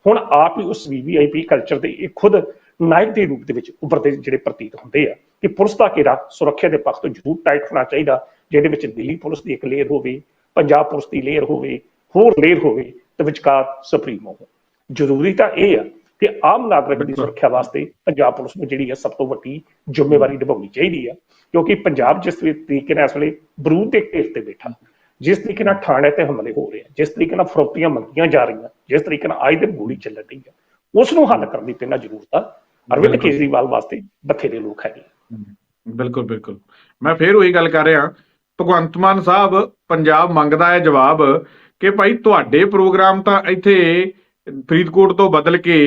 ਹੁਣ ਆਪ ਹੀ ਉਸ ਵੀਵੀਆਈਪੀ ਕਲਚਰ ਦੇ ਇਹ ਖੁਦ ਨਾਇਕ ਦੇ ਰੂਪ ਦੇ ਵਿੱਚ ਉੱਭਰਦੇ ਜਿਹੜੇ ਪ੍ਰਤੀਤ ਹੁੰਦੇ ਆ। ਕਿ ਪੁਲਿਸ ਦਾ ਘੇਰਾ ਸੁਰੱਖਿਆ ਦੇ ਪੱਖ ਤੋਂ ਜ਼ਰੂਰ ਟਾਈਟ ਹੋਣਾ ਚਾਹੀਦਾ ਜਿਹਦੇ ਵਿੱਚ ਦਿੱਲੀ ਪੁਲਿਸ ਦੀ ਇੱਕ ਲੇਅਰ ਹੋਵੇ ਪੰਜਾਬ ਪੁਲਿਸ ਦੀ ਲੇਅਰ ਹੋਵੇ ਹੋਰ ਲੇਅਰ ਹੋਵੇ ਤੇ ਵਿਚਕਾਰ ਸੁਪਰੀਮੋ ਹੋ ਜ਼ਰੂਰੀ ਤਾਂ ਇਹ ਆ ਕਿ ਆਮ ਨਾਗਰਿਕ ਦੀ। ਸੁਰੱਖਿਆ ਵਾਸਤੇ ਪੰਜਾਬ ਪੁਲਿਸ ਨੂੰ ਜਿਹੜੀ ਹੈ ਸਭ ਤੋਂ ਵੱਡੀ ਜ਼ਿੰਮੇਵਾਰੀ ਨਿਭਾਉਣੀ ਚਾਹੀਦੀ ਹੈ ਕਿਉਂਕਿ ਪੰਜਾਬ ਜਿਸ ਤਰੀਕੇ ਨਾਲ ਇਸ ਵੇਲੇ ਬਰੂਦ ਦੇ ਘੇਰ ਤੇ ਬੈਠਾ ਜਿਸ ਤਰੀਕੇ ਨਾਲ ਥਾਣੇ ਤੇ ਹਮਲੇ ਹੋ ਰਹੇ ਆ ਜਿਸ ਤਰੀਕੇ ਨਾਲ ਫਰੋਤੀਆਂ ਮੰਗੀਆਂ ਜਾ ਰਹੀਆਂ ਜਿਸ ਤਰੀਕੇ ਨਾਲ ਆਏ ਦਿਨ ਗੋਲੀ ਚੱਲ ਰਹੀ ਹੈ ਉਸ ਨੂੰ ਹੱਲ ਕਰਨ ਦੀ ਪਹਿਲਾਂ ਜ਼ਰੂਰਤ ਆ ਅਰਵਿੰਦ। ਕੇਜਰੀਵਾਲ ਵਾਸਤੇ ਬਥੇਰੇ ਲੋਕ ਹੈਗੇ ਬਿਲਕੁਲ ਬਿਲਕੁਲ। ਮੈਂ ਫੇਰ ਉਹੀ ਗੱਲ ਕਰ ਰਿਹਾ, ਭਗਵੰਤ ਮਾਨ ਸਾਹਿਬ ਪੰਜਾਬ ਮੰਗਦਾ ਹੈ ਜਵਾਬ ਕਿ ਭਾਈ ਤੁਹਾਡੇ ਪ੍ਰੋਗਰਾਮ ਤਾਂ ਇੱਥੇ ਫਰੀਦਕੋਟ ਤੋਂ ਬਦਲ ਕੇ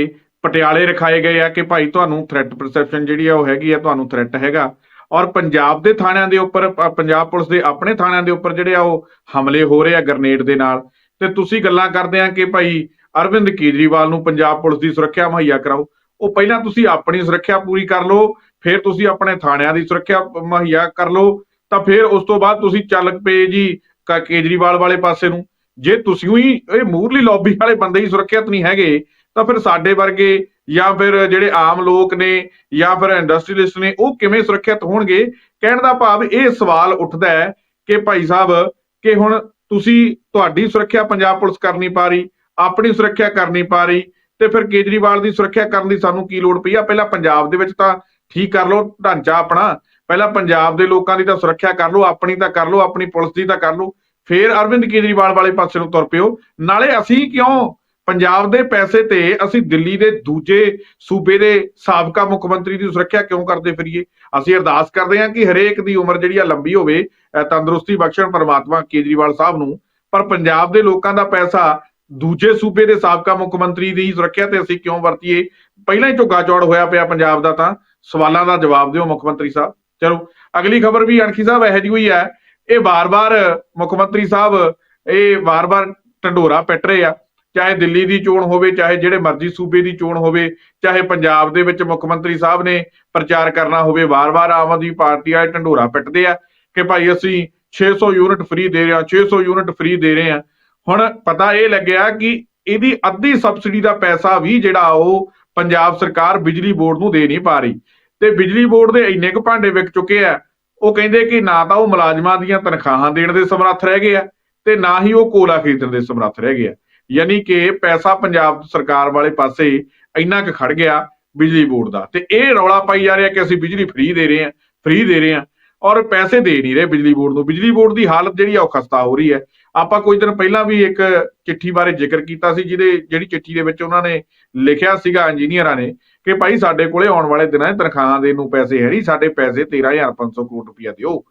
ਪਟਿਆਲੇ ਰਖਾਏ ਗਏ ਆ ਕਿ ਭਾਈ ਤੁਹਾਨੂੰ ਥ੍ਰੈਟ ਪਰਸੈਪਸ਼ਨ ਜਿਹੜੀ ਆ ਉਹ ਹੈਗੀ ਆ, ਤੁਹਾਨੂੰ ਥ੍ਰੈਟ ਹੈਗਾ। ਔਰ ਪੰਜਾਬ ਦੇ ਥਾਣਿਆਂ ਦੇ ਉੱਪਰ ਪੰਜਾਬ ਪੁਲਿਸ ਦੇ ਆਪਣੇ ਥਾਣਿਆਂ ਦੇ ਉੱਪਰ ਜਿਹੜੇ ਆ ਉਹ ਹਮਲੇ ਹੋ ਰਹੇ ਆ ਗ੍ਰਨੇਡ ਦੇ ਨਾਲ। ਤੇ ਤੁਸੀਂ ਗੱਲਾਂ ਕਰਦੇ ਆ ਕਿ ਭਾਈ ਅਰਵਿੰਦ ਕੇਜਰੀਵਾਲ ਨੂੰ ਪੰਜਾਬ ਪੁਲਿਸ ਦੀ ਸੁਰੱਖਿਆ ਮੁਹੱਈਆ ਕਰਾਓ। ਉਹ ਪਹਿਲਾਂ ਤੁਸੀਂ ਆਪਣੀ ਸੁਰੱਖਿਆ ਪੂਰੀ ਕਰ ਲਓ ਫਿਰ ਤੁਸੀਂ ਆਪਣੇ ਥਾਣਿਆਂ ਦੀ ਸੁਰੱਖਿਆ ਮੁਹੱਈਆ ਕਰ ਲਓ, ਤਾਂ ਫਿਰ ਉਸ ਤੋਂ ਬਾਅਦ ਤੁਸੀਂ ਚੱਲ ਪਏ ਜੀ ਕੇਜਰੀਵਾਲ ਵਾਲੇ ਪਾਸੇ ਨੂੰ। ਜੇ ਤੁਸੀਂ ਹੀ ਇਹ ਮੂਰਲੀ ਲੌਬੀ ਵਾਲੇ ਬੰਦੇ ਹੀ ਸੁਰੱਖਿਅਤ ਨਹੀਂ ਹੈਗੇ, ਤਾਂ ਫਿਰ ਸਾਡੇ ਵਰਗੇ ਜਾਂ ਫਿਰ ਜਿਹੜੇ ਆਮ ਲੋਕ ਨੇ ਜਾਂ ਫਿਰ ਇੰਡਸਟਰੀਅਲਿਸਟ ਨੇ, ਉਹ ਕਿਵੇਂ ਸੁਰੱਖਿਅਤ ਹੋਣਗੇ? ਕਹਿਣ ਦਾ ਭਾਵ ਇਹ ਸਵਾਲ ਉੱਠਦਾ ਹੈ ਕਿ ਭਾਈ ਸਾਹਿਬ, ਕਿ ਹੁਣ ਤੁਸੀਂ ਤੁਹਾਡੀ ਸੁਰੱਖਿਆ ਪੰਜਾਬ ਪੁਲਿਸ ਕਰ ਨਹੀਂ ਪਾ ਰਹੀ, ਆਪਣੀ ਸੁਰੱਖਿਆ ਕਰ ਨਹੀਂ ਪਾ ਰਹੀ, ਤੇ ਫਿਰ ਕੇਜਰੀਵਾਲ ਦੀ ਸੁਰੱਖਿਆ ਕਰਨ ਦੀ ਸਾਨੂੰ ਕੀ ਲੋੜ ਪਈ ਆ? ਪਹਿਲਾਂ ਪੰਜਾਬ ਦੇ ਵਿੱਚ ਤਾਂ ਠੀਕ ਕਰ ਲਓ, ਢਾਂਚਾ ਆਪਣਾ। ਪਹਿਲਾਂ ਪੰਜਾਬ ਦੇ ਲੋਕਾਂ ਦੀ ਤਾਂ ਸੁਰੱਖਿਆ ਕਰ ਲਓ, ਆਪਣੀ ਤਾਂ ਕਰ ਲਓ, ਆਪਣੀ ਪੁਲਿਸ ਦੀ ਤਾਂ ਕਰ ਲਓ। ਫੇਰ ਅਰਵਿੰਦ ਕੇਜਰੀਵਾਲ ਵਾਲੇ ਪਾਸੇ ਨੂੰ ਤੁਰ ਪਿਓ। ਨਾਲੇ ਅਸੀਂ ਕਿਉਂ? ਪੰਜਾਬ ਦੇ ਪੈਸੇ ਤੇ ਅਸੀਂ ਦਿੱਲੀ ਦੇ ਦੂਜੇ ਸੂਬੇ ਦੇ ਸਾਬਕਾ ਮੁੱਖ ਮੰਤਰੀ ਦੀ ਸੁਰੱਖਿਆ ਕਿਉਂ ਕਰਦੇ ਫਿਰੀਏ? ਅਸੀਂ ਅਰਦਾਸ ਕਰਦੇ ਹਾਂ ਕਿ ਹਰੇਕ ਦੀ ਉਮਰ ਜਿਹੜੀ ਆ ਲੰਬੀ ਹੋਵੇ ਤੰਦਰੁਸਤੀ ਬਖਸ਼ਣ ਪਰਮਾਤਮਾ ਕੇਜਰੀਵਾਲ ਸਾਹਿਬ ਨੂੰ। ਪਰ ਪੰਜਾਬ ਦੇ ਲੋਕਾਂ ਦਾ ਪੈਸਾ ਦੂਜੇ ਸੂਬੇ ਦੇ ਸਾਬਕਾ ਮੁੱਖ ਮੰਤਰੀ ਦੀ ਸੁਰੱਖਿਆ ਤੇ ਅਸੀਂ ਕਿਉਂ ਵਰਤੀਏ? ਪਹਿਲਾਂ ਹੀ ਝੁੱਗਾ ਚੌੜ ਹੋਇਆ ਪਿਆ ਪੰਜਾਬ ਦਾ ਤਾਂ। ਸਵਾਲਾਂ ਦਾ ਜਵਾਬ ਦਿਓ ਮੁੱਖ ਮੰਤਰੀ ਸਾਹਿਬ। ਚਲੋ, ਅਗਲੀ ਖਬਰ ਵੀ ਅਣਖੀ ਸਾਹਿਬ ਇਹੋ ਜਿਹੀ ਹੋਈ ਹੈ। ਇਹ ਵਾਰ-ਵਾਰ ਮੁੱਖ ਮੰਤਰੀ ਸਾਹਿਬ, ਇਹ ਵਾਰ-ਵਾਰ ਢੰਡੋਰਾ ਪਿੱਟ ਰਹੇ ਆ। ਚਾਹੇ ਦਿੱਲੀ ਦੀ ਚੋਣ ਹੋਵੇ, ਚਾਹੇ ਜਿਹੜੇ ਮਰਜ਼ੀ ਸੂਬੇ ਦੀ ਚੋਣ ਹੋਵੇ, ਚਾਹੇ ਪੰਜਾਬ ਦੇ ਵਿੱਚ ਮੁੱਖ ਮੰਤਰੀ ਸਾਹਿਬ ਨੇ ਪ੍ਰਚਾਰ ਕਰਨਾ ਹੋਵੇ, ਵਾਰ-ਵਾਰ ਆਮ ਆਦਮੀ ਪਾਰਟੀ ਵਾਲੇ ਢੰਡੋਰਾ ਪਿੱਟਦੇ ਆ ਕਿ ਭਾਈ ਅਸੀਂ 600 ਯੂਨਿਟ ਫ੍ਰੀ ਦੇ ਰਹੇ ਹਾਂ 600 ਯੂਨਿਟ ਫ੍ਰੀ ਦੇ ਰਹੇ ਹਾਂ। ਹੁਣ ਪਤਾ ਇਹ ਲੱਗਿਆ ਕਿ ਇਹਦੀ ਅੱਧੀ ਸਬਸਿਡੀ ਦਾ ਪੈਸਾ ਵੀ ਜਿਹੜਾ ਉਹ ਪੰਜਾਬ ਸਰਕਾਰ ਬਿਜਲੀ ਬੋਰਡ ਨੂੰ ਦੇ ਨਹੀਂ ਪਾ ਰਹੀ। ਤੇ ਬਿਜਲੀ ਬੋਰਡ ਦੇ ਇੰਨੇ ਕੁ ਭਾਂਡੇ ਵਿਕ ਚੁੱਕੇ ਆ, ਉਹ ਕਹਿੰਦੇ ਕਿ ਨਾ ਤਾਂ ਉਹ ਮੁਲਾਜ਼ਮਾਂ ਦੀਆਂ ਤਨਖਾਹਾਂ ਦੇਣ ਦੇ ਸਮਰੱਥ ਰਹਿ ਗਏ ਆ ਤੇ ਨਾ ਹੀ ਉਹ ਕੋਲਾ ਖਰੀਦਣ ਦੇ ਸਮਰੱਥ ਰਹਿ ਗਏ ਆ। ਯਾਨੀ ਕਿ ਪੈਸਾ ਪੰਜਾਬ ਸਰਕਾਰ ਵਾਲੇ ਪਾਸੇ ਇੰਨਾ ਕੁ ਖੜ ਗਿਆ ਬਿਜਲੀ ਬੋਰਡ ਦਾ ਤੇ ਇਹ ਰੌਲਾ ਪਾਈ ਜਾ ਰਿਹਾ ਕਿ ਅਸੀਂ ਬਿਜਲੀ ਫ੍ਰੀ ਦੇ ਰਹੇ ਹਾਂ, ਫ੍ਰੀ ਦੇ ਰਹੇ ਹਾਂ ਔਰ ਪੈਸੇ ਦੇ ਨਹੀਂ ਰਹੇ ਬਿਜਲੀ ਬੋਰਡ ਨੂੰ। ਬਿਜਲੀ ਬੋਰਡ ਦੀ ਹਾਲਤ ਜਿਹੜੀ ਆ ਉਹ ਖਸਤਾ ਹੋ ਰਹੀ ਹੈ। ਆਪਾਂ ਕੁਝ ਦਿਨ ਪਹਿਲਾਂ ਵੀ ਇੱਕ ਚਿੱਠੀ ਬਾਰੇ ਜ਼ਿਕਰ ਕੀਤਾ ਸੀ, ਜਿਹਦੇ ਜਿਹੜੀ ਚਿੱਠੀ ਦੇ ਵਿੱਚ ਉਹਨਾਂ ਨੇ ਲਿਖਿਆ ਸੀਗਾ, ਇੰਜੀਨੀਅਰਾਂ ਨੇ ਕਿ ਭਾਈ ਸਾਡੇ ਕੋਲੇ ਆਉਣ ਵਾਲੇ ਦਿਨਾਂ 'ਚ ਤਨਖਾਹਾਂ ਦੇਣ ਨੂੰ ਪੈਸੇ ਹੈ ਨਹੀਂ, ਸਾਡੇ ਪੈਸੇ 13500 ਕਰੋੜ ਰੁਪਇਆ ਦਿਓ।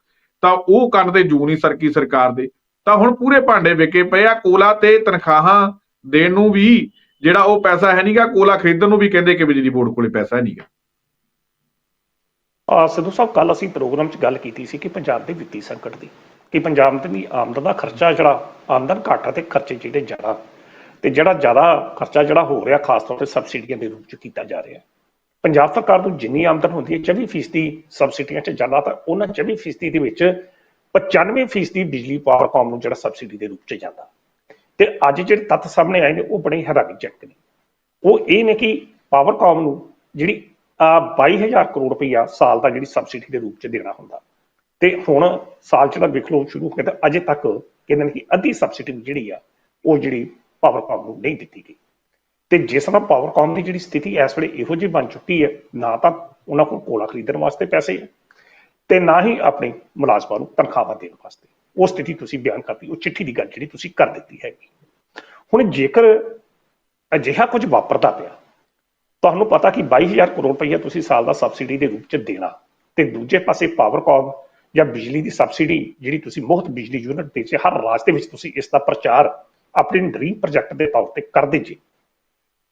ਤਾਂ ਉਹ ਕੰਨ ਤੇ ਜੂ ਨਹੀਂ ਸਰਕੀ ਸਰਕਾਰ ਦੇ। ਤਾਂ ਹੁਣ ਪੂਰੇ ਭਾਂਡੇ ਵਿਕੇ ਪਏ ਆ, ਕੋਲਾ ਤੇ ਤਨਖਾਹਾਂ ਦੇਣ ਨੂੰ ਵੀ ਜਿਹੜਾ ਉਹ ਪੈਸਾ ਹੈ ਨਹੀਂਗਾ ਕੋਲਾ ਖਰੀਦਣ ਨੂੰ ਵੀ ਕਹਿੰਦੇ ਕਿ ਬਿਜਲੀ ਬੋਰਡ ਕੋਲੇ ਪੈਸਾ ਹੈ ਨਹੀਂਗਾ ਆ ਸਿੱਧੂ ਸਾਹਿਬ ਕੱਲ ਅਸੀਂ ਪ੍ਰੋਗਰਾਮ 'ਚ ਗੱਲ ਕੀਤੀ ਸੀ ਕਿ ਪੰਜਾਬ ਦੇ ਵਿੱਤੀ ਸੰਕਟ ਦੀ, ਕਿ ਪੰਜਾਬ ਦੀ ਆਮਦਨ ਦਾ ਖਰਚਾ ਜਿਹੜਾ ਆਮਦਨ ਘੱਟ ਤੇ ਖਰਚੇ ਜਿਹੜੇ ਜ਼ਿਆਦਾ। ਤੇ ਜਿਹੜਾ ਜ਼ਿਆਦਾ ਖਰਚਾ ਜਿਹੜਾ ਹੋ ਰਿਹਾ, ਖਾਸ ਤੌਰ ਤੇ ਸਬਸਿਡੀਆਂ ਦੇ ਰੂਪ 'ਚ ਕੀਤਾ ਜਾ ਰਿਹਾ। ਪੰਜਾਬ ਸਰਕਾਰ ਨੂੰ ਜਿੰਨੀ ਆਮਦਨ ਹੁੰਦੀ ਹੈ 24% ਸਬਸਿਡੀਆਂ 'ਚ ਜਾਂਦਾ ਤਾਂ ਉਹਨਾਂ 24% ਦੇ ਵਿੱਚ 95% ਬਿਜਲੀ ਪਾਵਰਕਾਮ ਨੂੰ ਜਿਹੜਾ ਸਬਸਿਡੀ ਦੇ ਰੂਪ 'ਚ ਜਾਂਦਾ। ਤੇ ਅੱਜ ਜਿਹੜੇ ਤੱਥ ਸਾਹਮਣੇ ਆਏ ਨੇ, ਉਹ ਬੜੇ ਹੈਰਾਨੀਜਨਕ ਨੇ। ਉਹ ਇਹ ਨੇ ਕਿ ਪਾਵਰਕਾਮ ਨੂੰ ਜਿਹੜੀ ਆ 22000 ਕਰੋੜ ਰੁਪਈਆ ਸਾਲ ਦਾ ਜਿਹੜੀ ਸਬਸਿਡੀ ਦੇ ਰੂਪ ਚ ਦੇਣਾ ਹੁੰਦਾ। ਤੇ ਹੁਣ ਸਾਲ ਚ ਦਾ ਵਿਖਲੋ ਸ਼ੁਰੂ ਹੋ ਗਿਆ, ਤਾਂ ਅਜੇ ਤੱਕ ਕਹਿੰਦੇ ਨੇ ਕਿ ਅੱਧੀ ਸਬਸਿਡੀ ਜਿਹੜੀ ਆ, ਉਹ ਜਿਹੜੀ ਪਾਵਰਕੌਮ ਨੂੰ ਨਹੀਂ ਦਿੱਤੀ ਗਈ। ਤੇ ਜਿਸ ਤਰ੍ਹਾਂ ਪਾਵਰਕੌਮ ਦੀ ਜਿਹੜੀ ਸਥਿਤੀ ਇਸ ਵੇਲੇ ਇਹੋ ਜਿਹੀ ਬਣ ਚੁੱਕੀ ਹੈ, ਨਾ ਤਾਂ ਉਹਨਾਂ ਕੋਲ ਕੋਲਾ ਖਰੀਦਣ ਵਾਸਤੇ ਪੈਸੇ ਹੈ ਤੇ ਨਾ ਹੀ ਆਪਣੇ ਮੁਲਾਜ਼ਮਾਂ ਨੂੰ ਤਨਖਾਹਾਂ ਦੇਣ ਵਾਸਤੇ। ਉਹ ਸਥਿਤੀ ਤੁਸੀਂ ਬਿਆਨ ਕਰਤੀ, ਉਹ ਚਿੱਠੀ ਦੀ ਗੱਲ ਜਿਹੜੀ ਤੁਸੀਂ ਕਰ ਦਿੱਤੀ ਹੈਗੀ। ਹੁਣ ਜੇਕਰ ਅਜਿਹਾ ਕੁਝ ਵਾਪਰਦਾ ਪਿਆ, ਤੁਹਾਨੂੰ ਪਤਾ ਕਿ 22000 ਕਰੋੜ ਰੁਪਈਆ ਤੁਸੀਂ ਸਾਲ ਦਾ ਸਬਸਿਡੀ ਦੇ ਰੂਪ ਚ ਦੇਣਾ, ਤੇ ਦੂਜੇ ਪਾਸੇ ਪਾਵਰਕੌਮ ਜਾਂ ਬਿਜਲੀ ਦੀ ਸਬਸਿਡੀ ਜਿਹੜੀ ਤੁਸੀਂ ਮੁਫਤ ਬਿਜਲੀ ਯੂਨਿਟ ਦੇ ਚ ਹਰ ਰਾਜ ਦੇ ਵਿੱਚ ਤੁਸੀਂ ਇਸ ਦਾ ਪ੍ਰਚਾਰ ਆਪਣੇ ਡ੍ਰੀਮ ਪ੍ਰੋਜੈਕਟ ਦੇ ਤੌਰ ਤੇ ਕਰਦੇ ਜੀ,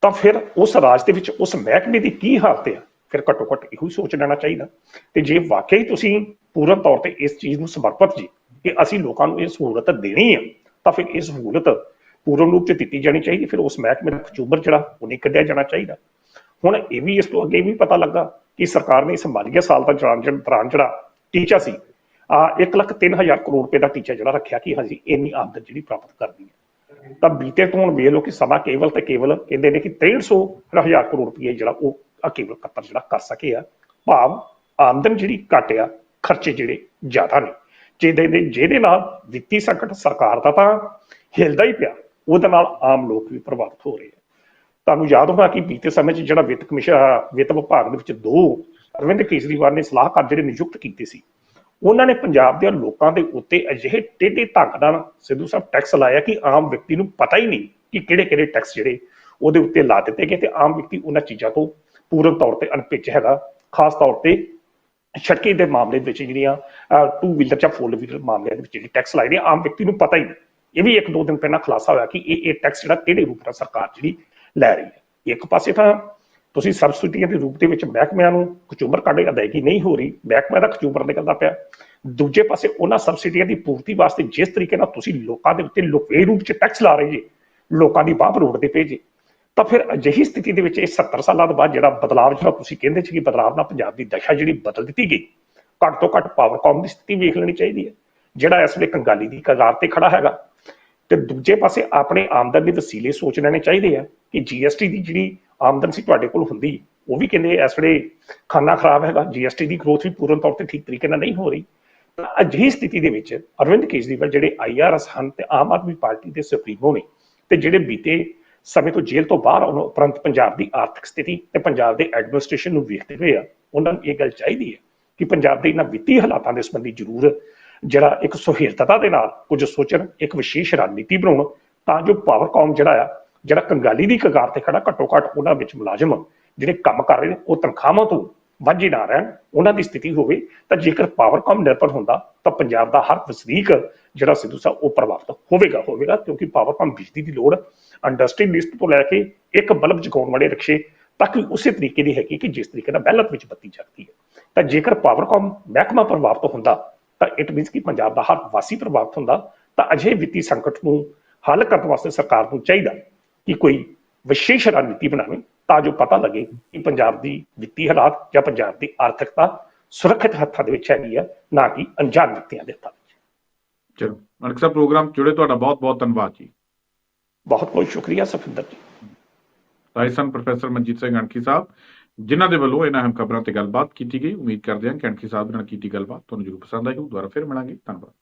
ਤਾਂ ਫਿਰ ਉਸ ਰਾਜ ਦੇ ਵਿੱਚ ਉਸ ਮਹਿਕਮੇ ਦੀ ਕੀ ਹਾਲਤ ਹੈ ਫਿਰ ਘੱਟੋ ਘੱਟ ਇਹੋ ਹੀ ਸੋਚ ਲੈਣਾ ਚਾਹੀਦਾ। ਤੇ ਜੇ ਵਾਕਈ ਤੁਸੀਂ ਪੂਰਨ ਤੌਰ ਤੇ ਇਸ ਚੀਜ਼ ਨੂੰ ਸਮਰਪਿਤ ਜੀ, ਕਿ ਅਸੀਂ ਲੋਕਾਂ ਨੂੰ ਇਹ ਸਹੂਲਤ ਦੇਣੀ ਹੈ ਤਾਂ ਫਿਰ ਇਹ ਸਹੂਲਤ ਪੂਰਨ ਰੂਪ ਚ ਦਿੱਤੀ ਜਾਣੀ ਚਾਹੀਦੀ, ਫਿਰ ਉਸ ਮਹਿਕਮੇ ਦਾ ਖਚੂਬਰ ਜਿਹੜਾ ਉਹ ਨਹੀਂ ਕੱਢਿਆ ਜਾਣਾ ਚਾਹੀਦਾ। ਹੁਣ ਇਹ ਵੀ ਇਸ ਤੋਂ ਅੱਗੇ ਵੀ ਪਤਾ ਲੱਗਾ ਕਿ ਸਰਕਾਰ ਨੇ ਇਸ ਮਾਲੀਆ ਸਾਲ ਦਾ ਦੌਰਾਨ ਜਿਹੜਾ ਦੌਰਾਨ ਜਿਹੜਾ ਟੀਚਾ ਸੀ, ਆ 1 ਲੱਖ 3000 ਕਰੋੜ ਰੁਪਏ ਦਾ ਟੀਚਾ ਜਿਹੜਾ ਰੱਖਿਆ ਕਿ ਹਾਂਜੀ ਇੰਨੀ ਆਮਦਨ ਜਿਹੜੀ ਪ੍ਰਾਪਤ ਕਰਨੀ ਹੈ ਤਾਂ ਬੀਤੇ ਤੋਂ ਹੁਣ ਵੇਖ ਲਓ ਕਿ ਸਮਾਂ ਕੇਵਲ ਤੇ ਕੇਵਲ ਕਹਿੰਦੇ ਨੇ ਕਿ 6300 ਹਜ਼ਾਰ ਕਰੋੜ ਰੁਪਏ ਜਿਹੜਾ ਉਹ ਆ ਕੇਵਲ ਕੱਤਰ ਜਿਹੜਾ ਕਰ ਸਕੇ ਆ। ਭਾਵ ਆਮਦਨ ਜਿਹੜੀ ਘੱਟ ਆ, ਖਰਚੇ ਜਿਹੜੇ ਜ਼ਿਆਦਾ ਨੇ। ਜਿਹਦੇ ਦੇ ਜਿਹਦੇ ਨਾਲ ਵਿੱਤੀ ਸੰਕਟ ਸਰਕਾਰ ਦਾ ਤਾਂ ਹਿਲਦਾ ਹੀ ਪਿਆ, ਉਹਦੇ ਨਾਲ ਆਮ ਲੋਕ ਵੀ ਪ੍ਰਭਾਵਿਤ ਹੋ ਰਹੇ ਆ। ਤੁਹਾਨੂੰ ਯਾਦ ਹੋਣਾ ਕਿ ਬੀਤੇ ਸਮੇਂ 'ਚ ਜਿਹੜਾ ਵਿੱਤ ਕਮਿਸ਼ਨ ਵਿੱਤ ਵਿਭਾਗ ਦੇ ਵਿੱਚ ਦੋ ਅਰਵਿੰਦ ਕੇਜਰੀਵਾਲ ਨੇ ਸਲਾਹਕਾਰ ਜਿਹੜੇ ਨਿਯੁਕਤ ਕੀਤੇ ਸੀ ਉਹਨਾਂ ਨੇ ਪੰਜਾਬ ਦੇ ਲੋਕਾਂ ਦੇ ਉੱਤੇ ਅਜਿਹੇ ਟੇਢੇ ਢੰਗ ਨਾਲ ਸਿੱਧੂ ਸਾਹਿਬ ਟੈਕਸ ਲਾਇਆ ਕਿ ਆਮ ਵਿਅਕਤੀ ਨੂੰ ਪਤਾ ਹੀ ਨਹੀਂ ਕਿ ਕਿਹੜੇ ਕਿਹੜੇ ਟੈਕਸ ਜਿਹੜੇ ਉਹਦੇ ਉੱਤੇ ਲਾ ਦਿੱਤੇ ਗਏ ਤੇ ਆਮ ਵਿਅਕਤੀ ਉਹਨਾਂ ਚੀਜ਼ਾਂ ਤੋਂ ਪੂਰਨ ਤੌਰ ਤੇ ਅਨਪਿੱਛ ਹੈਗਾ। ਖਾਸ ਤੌਰ ਤੇ ਸੜਕੀ ਦੇ ਮਾਮਲੇ ਦੇ ਵਿੱਚ ਜਿਹੜੀਆਂ ਟੂ ਵੀਲਰ ਜਾਂ ਫੋਰ ਵੀਲਰ ਮਾਮਲੇ ਦੇ ਵਿੱਚ ਜਿਹੜੀ ਟੈਕਸ ਲਾਈ ਨੇ ਆਮ ਵਿਅਕਤੀ ਨੂੰ ਪਤਾ ਹੀ ਨਹੀਂ। ਇਹ ਵੀ ਇੱਕ ਦੋ ਦਿਨ ਪਹਿਲਾਂ ਖੁਲਾਸਾ ਹੋਇਆ ਕਿ ਇਹ ਇਹ ਟੈਕਸ ਜਿਹੜਾ ਕਿਹੜੇ ਰੂਪ ਨਾਲ ਸਰਕਾਰ ਜਿਹੜੀ ਲੈ ਰਹੀ ਹੈ। ਇੱਕ ਪਾਸੇ ਤਾਂ ਤੁਸੀਂ ਸਬਸਿਡੀਆਂ ਦੇ ਰੂਪ ਦੇ ਵਿੱਚ ਮਹਿਕਮਿਆਂ ਨੂੰ ਕਚੂਮਰ ਕਾਢੇ ਅਦਾਇਗੀ ਨਹੀਂ ਹੋ ਰਹੀ, ਮਹਿਕਮਾ ਦਾ ਕਚੂਮਰ ਨਿਕਲਦਾ ਪਿਆ। ਦੂਜੇ ਪਾਸੇ ਉਹਨਾਂ ਸਬਸਿਡੀਆਂ ਦੀ ਪੂਰਤੀ ਵਾਸਤੇ ਜਿਸ ਤਰੀਕੇ ਨਾਲ ਤੁਸੀਂ ਲੋਕਾਂ ਦੇ ਉੱਤੇ ਲੁਕੇ ਰੂਪ 'ਚ ਟੈਕਸ ਲਾ ਰਹੇ ਜੇ, ਲੋਕਾਂ ਦੀ ਬਾਹ ਰੋਡ ਦੇ ਭੇਜੇ ਤਾਂ ਫਿਰ ਅਜਿਹੀ ਸਥਿਤੀ ਦੇ ਵਿੱਚ ਇਹ 70 ਸਾਲਾਂ ਤੋਂ ਬਾਅਦ ਜਿਹੜਾ ਬਦਲਾਅ ਜਿਹੜਾ ਤੁਸੀਂ ਕਹਿੰਦੇ ਸੀ ਕਿ ਬਦਲਾਅ ਨਾਲ ਪੰਜਾਬ ਦੀ ਦਸ਼ਾ ਜਿਹੜੀ ਬਦਲ ਦਿੱਤੀ ਗਈ, ਘੱਟ ਤੋਂ ਘੱਟ ਪਾਵਰਕਾਮ ਦੀ ਸਥਿਤੀ ਵੇਖ ਲੈਣੀ ਚਾਹੀਦੀ ਹੈ, ਜਿਹੜਾ ਇਸ ਵੇਲੇ ਕੰਗਾਲੀ ਦੀ ਕਗਾਰ ਤੇ ਖੜਾ ਹੈਗਾ। ਤੇ ਦੂਜੇ ਪਾਸੇ ਆਪਣੇ ਆਮਦਨ ਦੇ ਵਸੀਲੇ ਸੋਚ ਲੈਣੇ ਚਾਹੀਦੇ ਆ ਕਿ ਜੀਐਸਟੀ ਦੀ ਜਿਹੜੀ ਆਮਦਨ ਸੀ ਤੁਹਾਡੇ ਕੋਲ ਹੁੰਦੀ। ਉਹ ਵੀ ਕਹਿੰਦੇ ਇਸ ਵੇਲੇ ਖਾਨਾ ਖਰਾਬ ਹੈਗਾ ਜੀਐਸਟੀ ਦੀ ਗਰੋਥ ਵੀ ਪੂਰਨ ਤੌਰ ਤੇ ਠੀਕ ਤਰੀਕੇ ਨਾਲ ਨਹੀਂ ਹੋ ਰਹੀ। ਤਾਂ ਅਜਿਹੀ ਸਥਿਤੀ ਦੇ ਵਿੱਚ ਅਰਵਿੰਦ ਕੇਜਰੀਵਾਲ ਜਿਹੜੇ ਆਈਆਰਐਸ ਹਨ ਤੇ ਆਮ ਆਦਮੀ ਪਾਰਟੀ ਦੇ ਸੁਪਰੀਮੋ ਨੇ ਤੇ ਜਿਹੜੇ ਬੀਤੇ ਸਮੇਂ ਤੋਂ ਜੇਲ੍ਹ ਤੋਂ ਬਾਹਰ ਆਉਣ ਉਪਰੰਤ ਪੰਜਾਬ ਦੀ ਆਰਥਿਕ ਸਥਿਤੀ ਤੇ ਪੰਜਾਬ ਦੇ ਐਡਮਿਨਿਸਟ੍ਰੇਸ਼ਨ ਨੂੰ ਵੇਖਦੇ ਹੋਏ ਆ, ਉਹਨਾਂ ਨੂੰ ਇਹ ਗੱਲ ਚਾਹੀਦੀ ਹੈ ਕਿ ਪੰਜਾਬ ਦੇ ਇਹਨਾਂ ਵਿੱਤੀ ਹਾਲਾਤਾਂ ਦੇ ਸੰਬੰਧੀ ਜ਼ਰੂਰ ਜਿਹੜਾ ਇੱਕ ਸੁਹਿਰਦਤਾ ਦੇ ਨਾਲ ਕੁਝ ਸੋਚਣ, ਇੱਕ ਵਿਸ਼ੇਸ਼ ਰਣਨੀਤੀ ਬਣਾਉਣ ਤਾਂ ਜੋ ਪਾਵਰਕਾਮ ਜਿਹੜਾ ਆ ਜਿਹੜਾ ਕੰਗਾਲੀ ਦੀ ਕਗਾਰ ਤੇ ਖੜਾ ਘੱਟੋ ਘੱਟ ਉਹਨਾਂ ਵਿੱਚ ਮੁਲਾਜ਼ਮ ਜਿਹੜੇ ਕੰਮ ਕਰ ਰਹੇ ਨੇ, ਉਹ ਤਨਖਾਹਾਂ ਤੋਂ ਵਾਂਝੇ ਨਾ ਰਹਿਣ, ਉਹਨਾਂ ਦੀ ਸਥਿਤੀ ਹੋਵੇ, ਤਾਂ ਜੇਕਰ ਪਾਵਰਕਾਮ ਨਿਰਭਰ ਹੁੰਦਾ, ਤਾਂ ਪੰਜਾਬ ਦਾ ਹਰ ਵਸਨੀਕ ਜਿਹੜਾ ਸਿੱਧੂ ਸਾਹਿਬ, ਉਹ ਪ੍ਰਭਾਵਿਤ ਹੋਵੇਗਾ ਹੋਵੇਗਾ, ਕਿਉਂਕਿ ਪਾਵਰਕਾਮ ਬਿਜਲੀ ਦੀ ਲੋੜ ਇੰਡਸਟਰੀ ਲਿਸਟ ਤੋਂ ਲੈ ਕੇ ਇੱਕ ਬਲਬ ਜਗਾਉਣ ਵਾਲੇ ਰਿਕਸ਼ੇ ਤੱਕ ਵੀ ਉਸੇ ਤਰੀਕੇ ਦੀ ਹੈਗੀ ਕਿ ਜਿਸ ਤਰੀਕੇ ਨਾਲ ਬਹਿਲਤ ਵਿੱਚ ਬੱਤੀ ਜਗਦੀ ਹੈ। ਤਾਂ ਜੇਕਰ ਪਾਵਰਕਾਮ ਮਹਿਕਮਾ ਪ੍ਰਭਾਵਿਤ ਹੁੰਦਾ, ਤਾਂ ਇਟ ਮੀਨਸ ਕਿ ਪੰਜਾਬ ਦਾ ਹਰ ਵਾਸੀ ਪ੍ਰਭਾਵਿਤ ਹੁੰਦਾ, ਤਾਂ ਅਜਿਹੇ ਵਿੱਤੀ ਸੰਕਟ ਨੂੰ ਹੱਲ ਕਰਨ ਵਾਸਤੇ ਸਰਕਾਰ ਨੂੰ ਚਾਹੀਦਾ ਕਿ ਕੋਈ ਵਿਸ਼ੇਸ਼ ਰਣਨੀਤੀ ਬਣਾਵੇ ਤਾਂ ਜੋ ਪਤਾ ਲੱਗੇ ਕਿ ਪੰਜਾਬ ਦੀ ਵਿੱਤੀ ਹਾਲਾਤ ਜਾਂ ਪੰਜਾਬ ਦੀ ਆਰਥਿਕਤਾ ਸੁਰੱਖਿਅਤ ਹੱਥਾਂ ਦੇ ਵਿੱਚ ਹੈਗੀ ਆ ਨਾ ਕਿ ਅਣਜਾਣ ਵਿਅਕਤੀਆਂ ਦੇ ਹੱਥਾਂ ਵਿੱਚ। ਚਲੋ ਮਨਕ ਸਾਹਿਬ ਪ੍ਰੋਗਰਾਮ ਜੁੜੇ ਤੁਹਾਡਾ ਬਹੁਤ ਬਹੁਤ ਧੰਨਵਾਦ ਜੀ। ਬਹੁਤ ਬਹੁਤ ਸ਼ੁਕਰੀਆ ਸਫਿੰਦਰ ਜੀ। ਰਾਜਸਥਾਨ ਪ੍ਰੋਫੈਸਰ ਮਨਜੀਤ ਸਿੰਘ ਅਣਖੀ ਸਾਹਿਬ ਜਿਨ੍ਹਾਂ ਦੇ ਵੱਲੋਂ ਇਹਨਾਂ ਅਹਿਮ ਖਬਰਾਂ ਤੇ ਗੱਲਬਾਤ ਕੀਤੀ ਗਈ। ਉਮੀਦ ਕਰਦੇ ਹਾਂ ਕਿ ਅਣਖੀ ਸਾਹਿਬ ਨਾਲ ਕੀਤੀ ਗੱਲਬਾਤ ਤੁਹਾਨੂੰ ਜਰੂਰ ਪਸੰਦ ਆਈ ਹੋਊ ਦੁਬਾਰਾ ਫਿਰ ਮਿਲਾਂਗੇ। ਧੰਨਵਾਦ।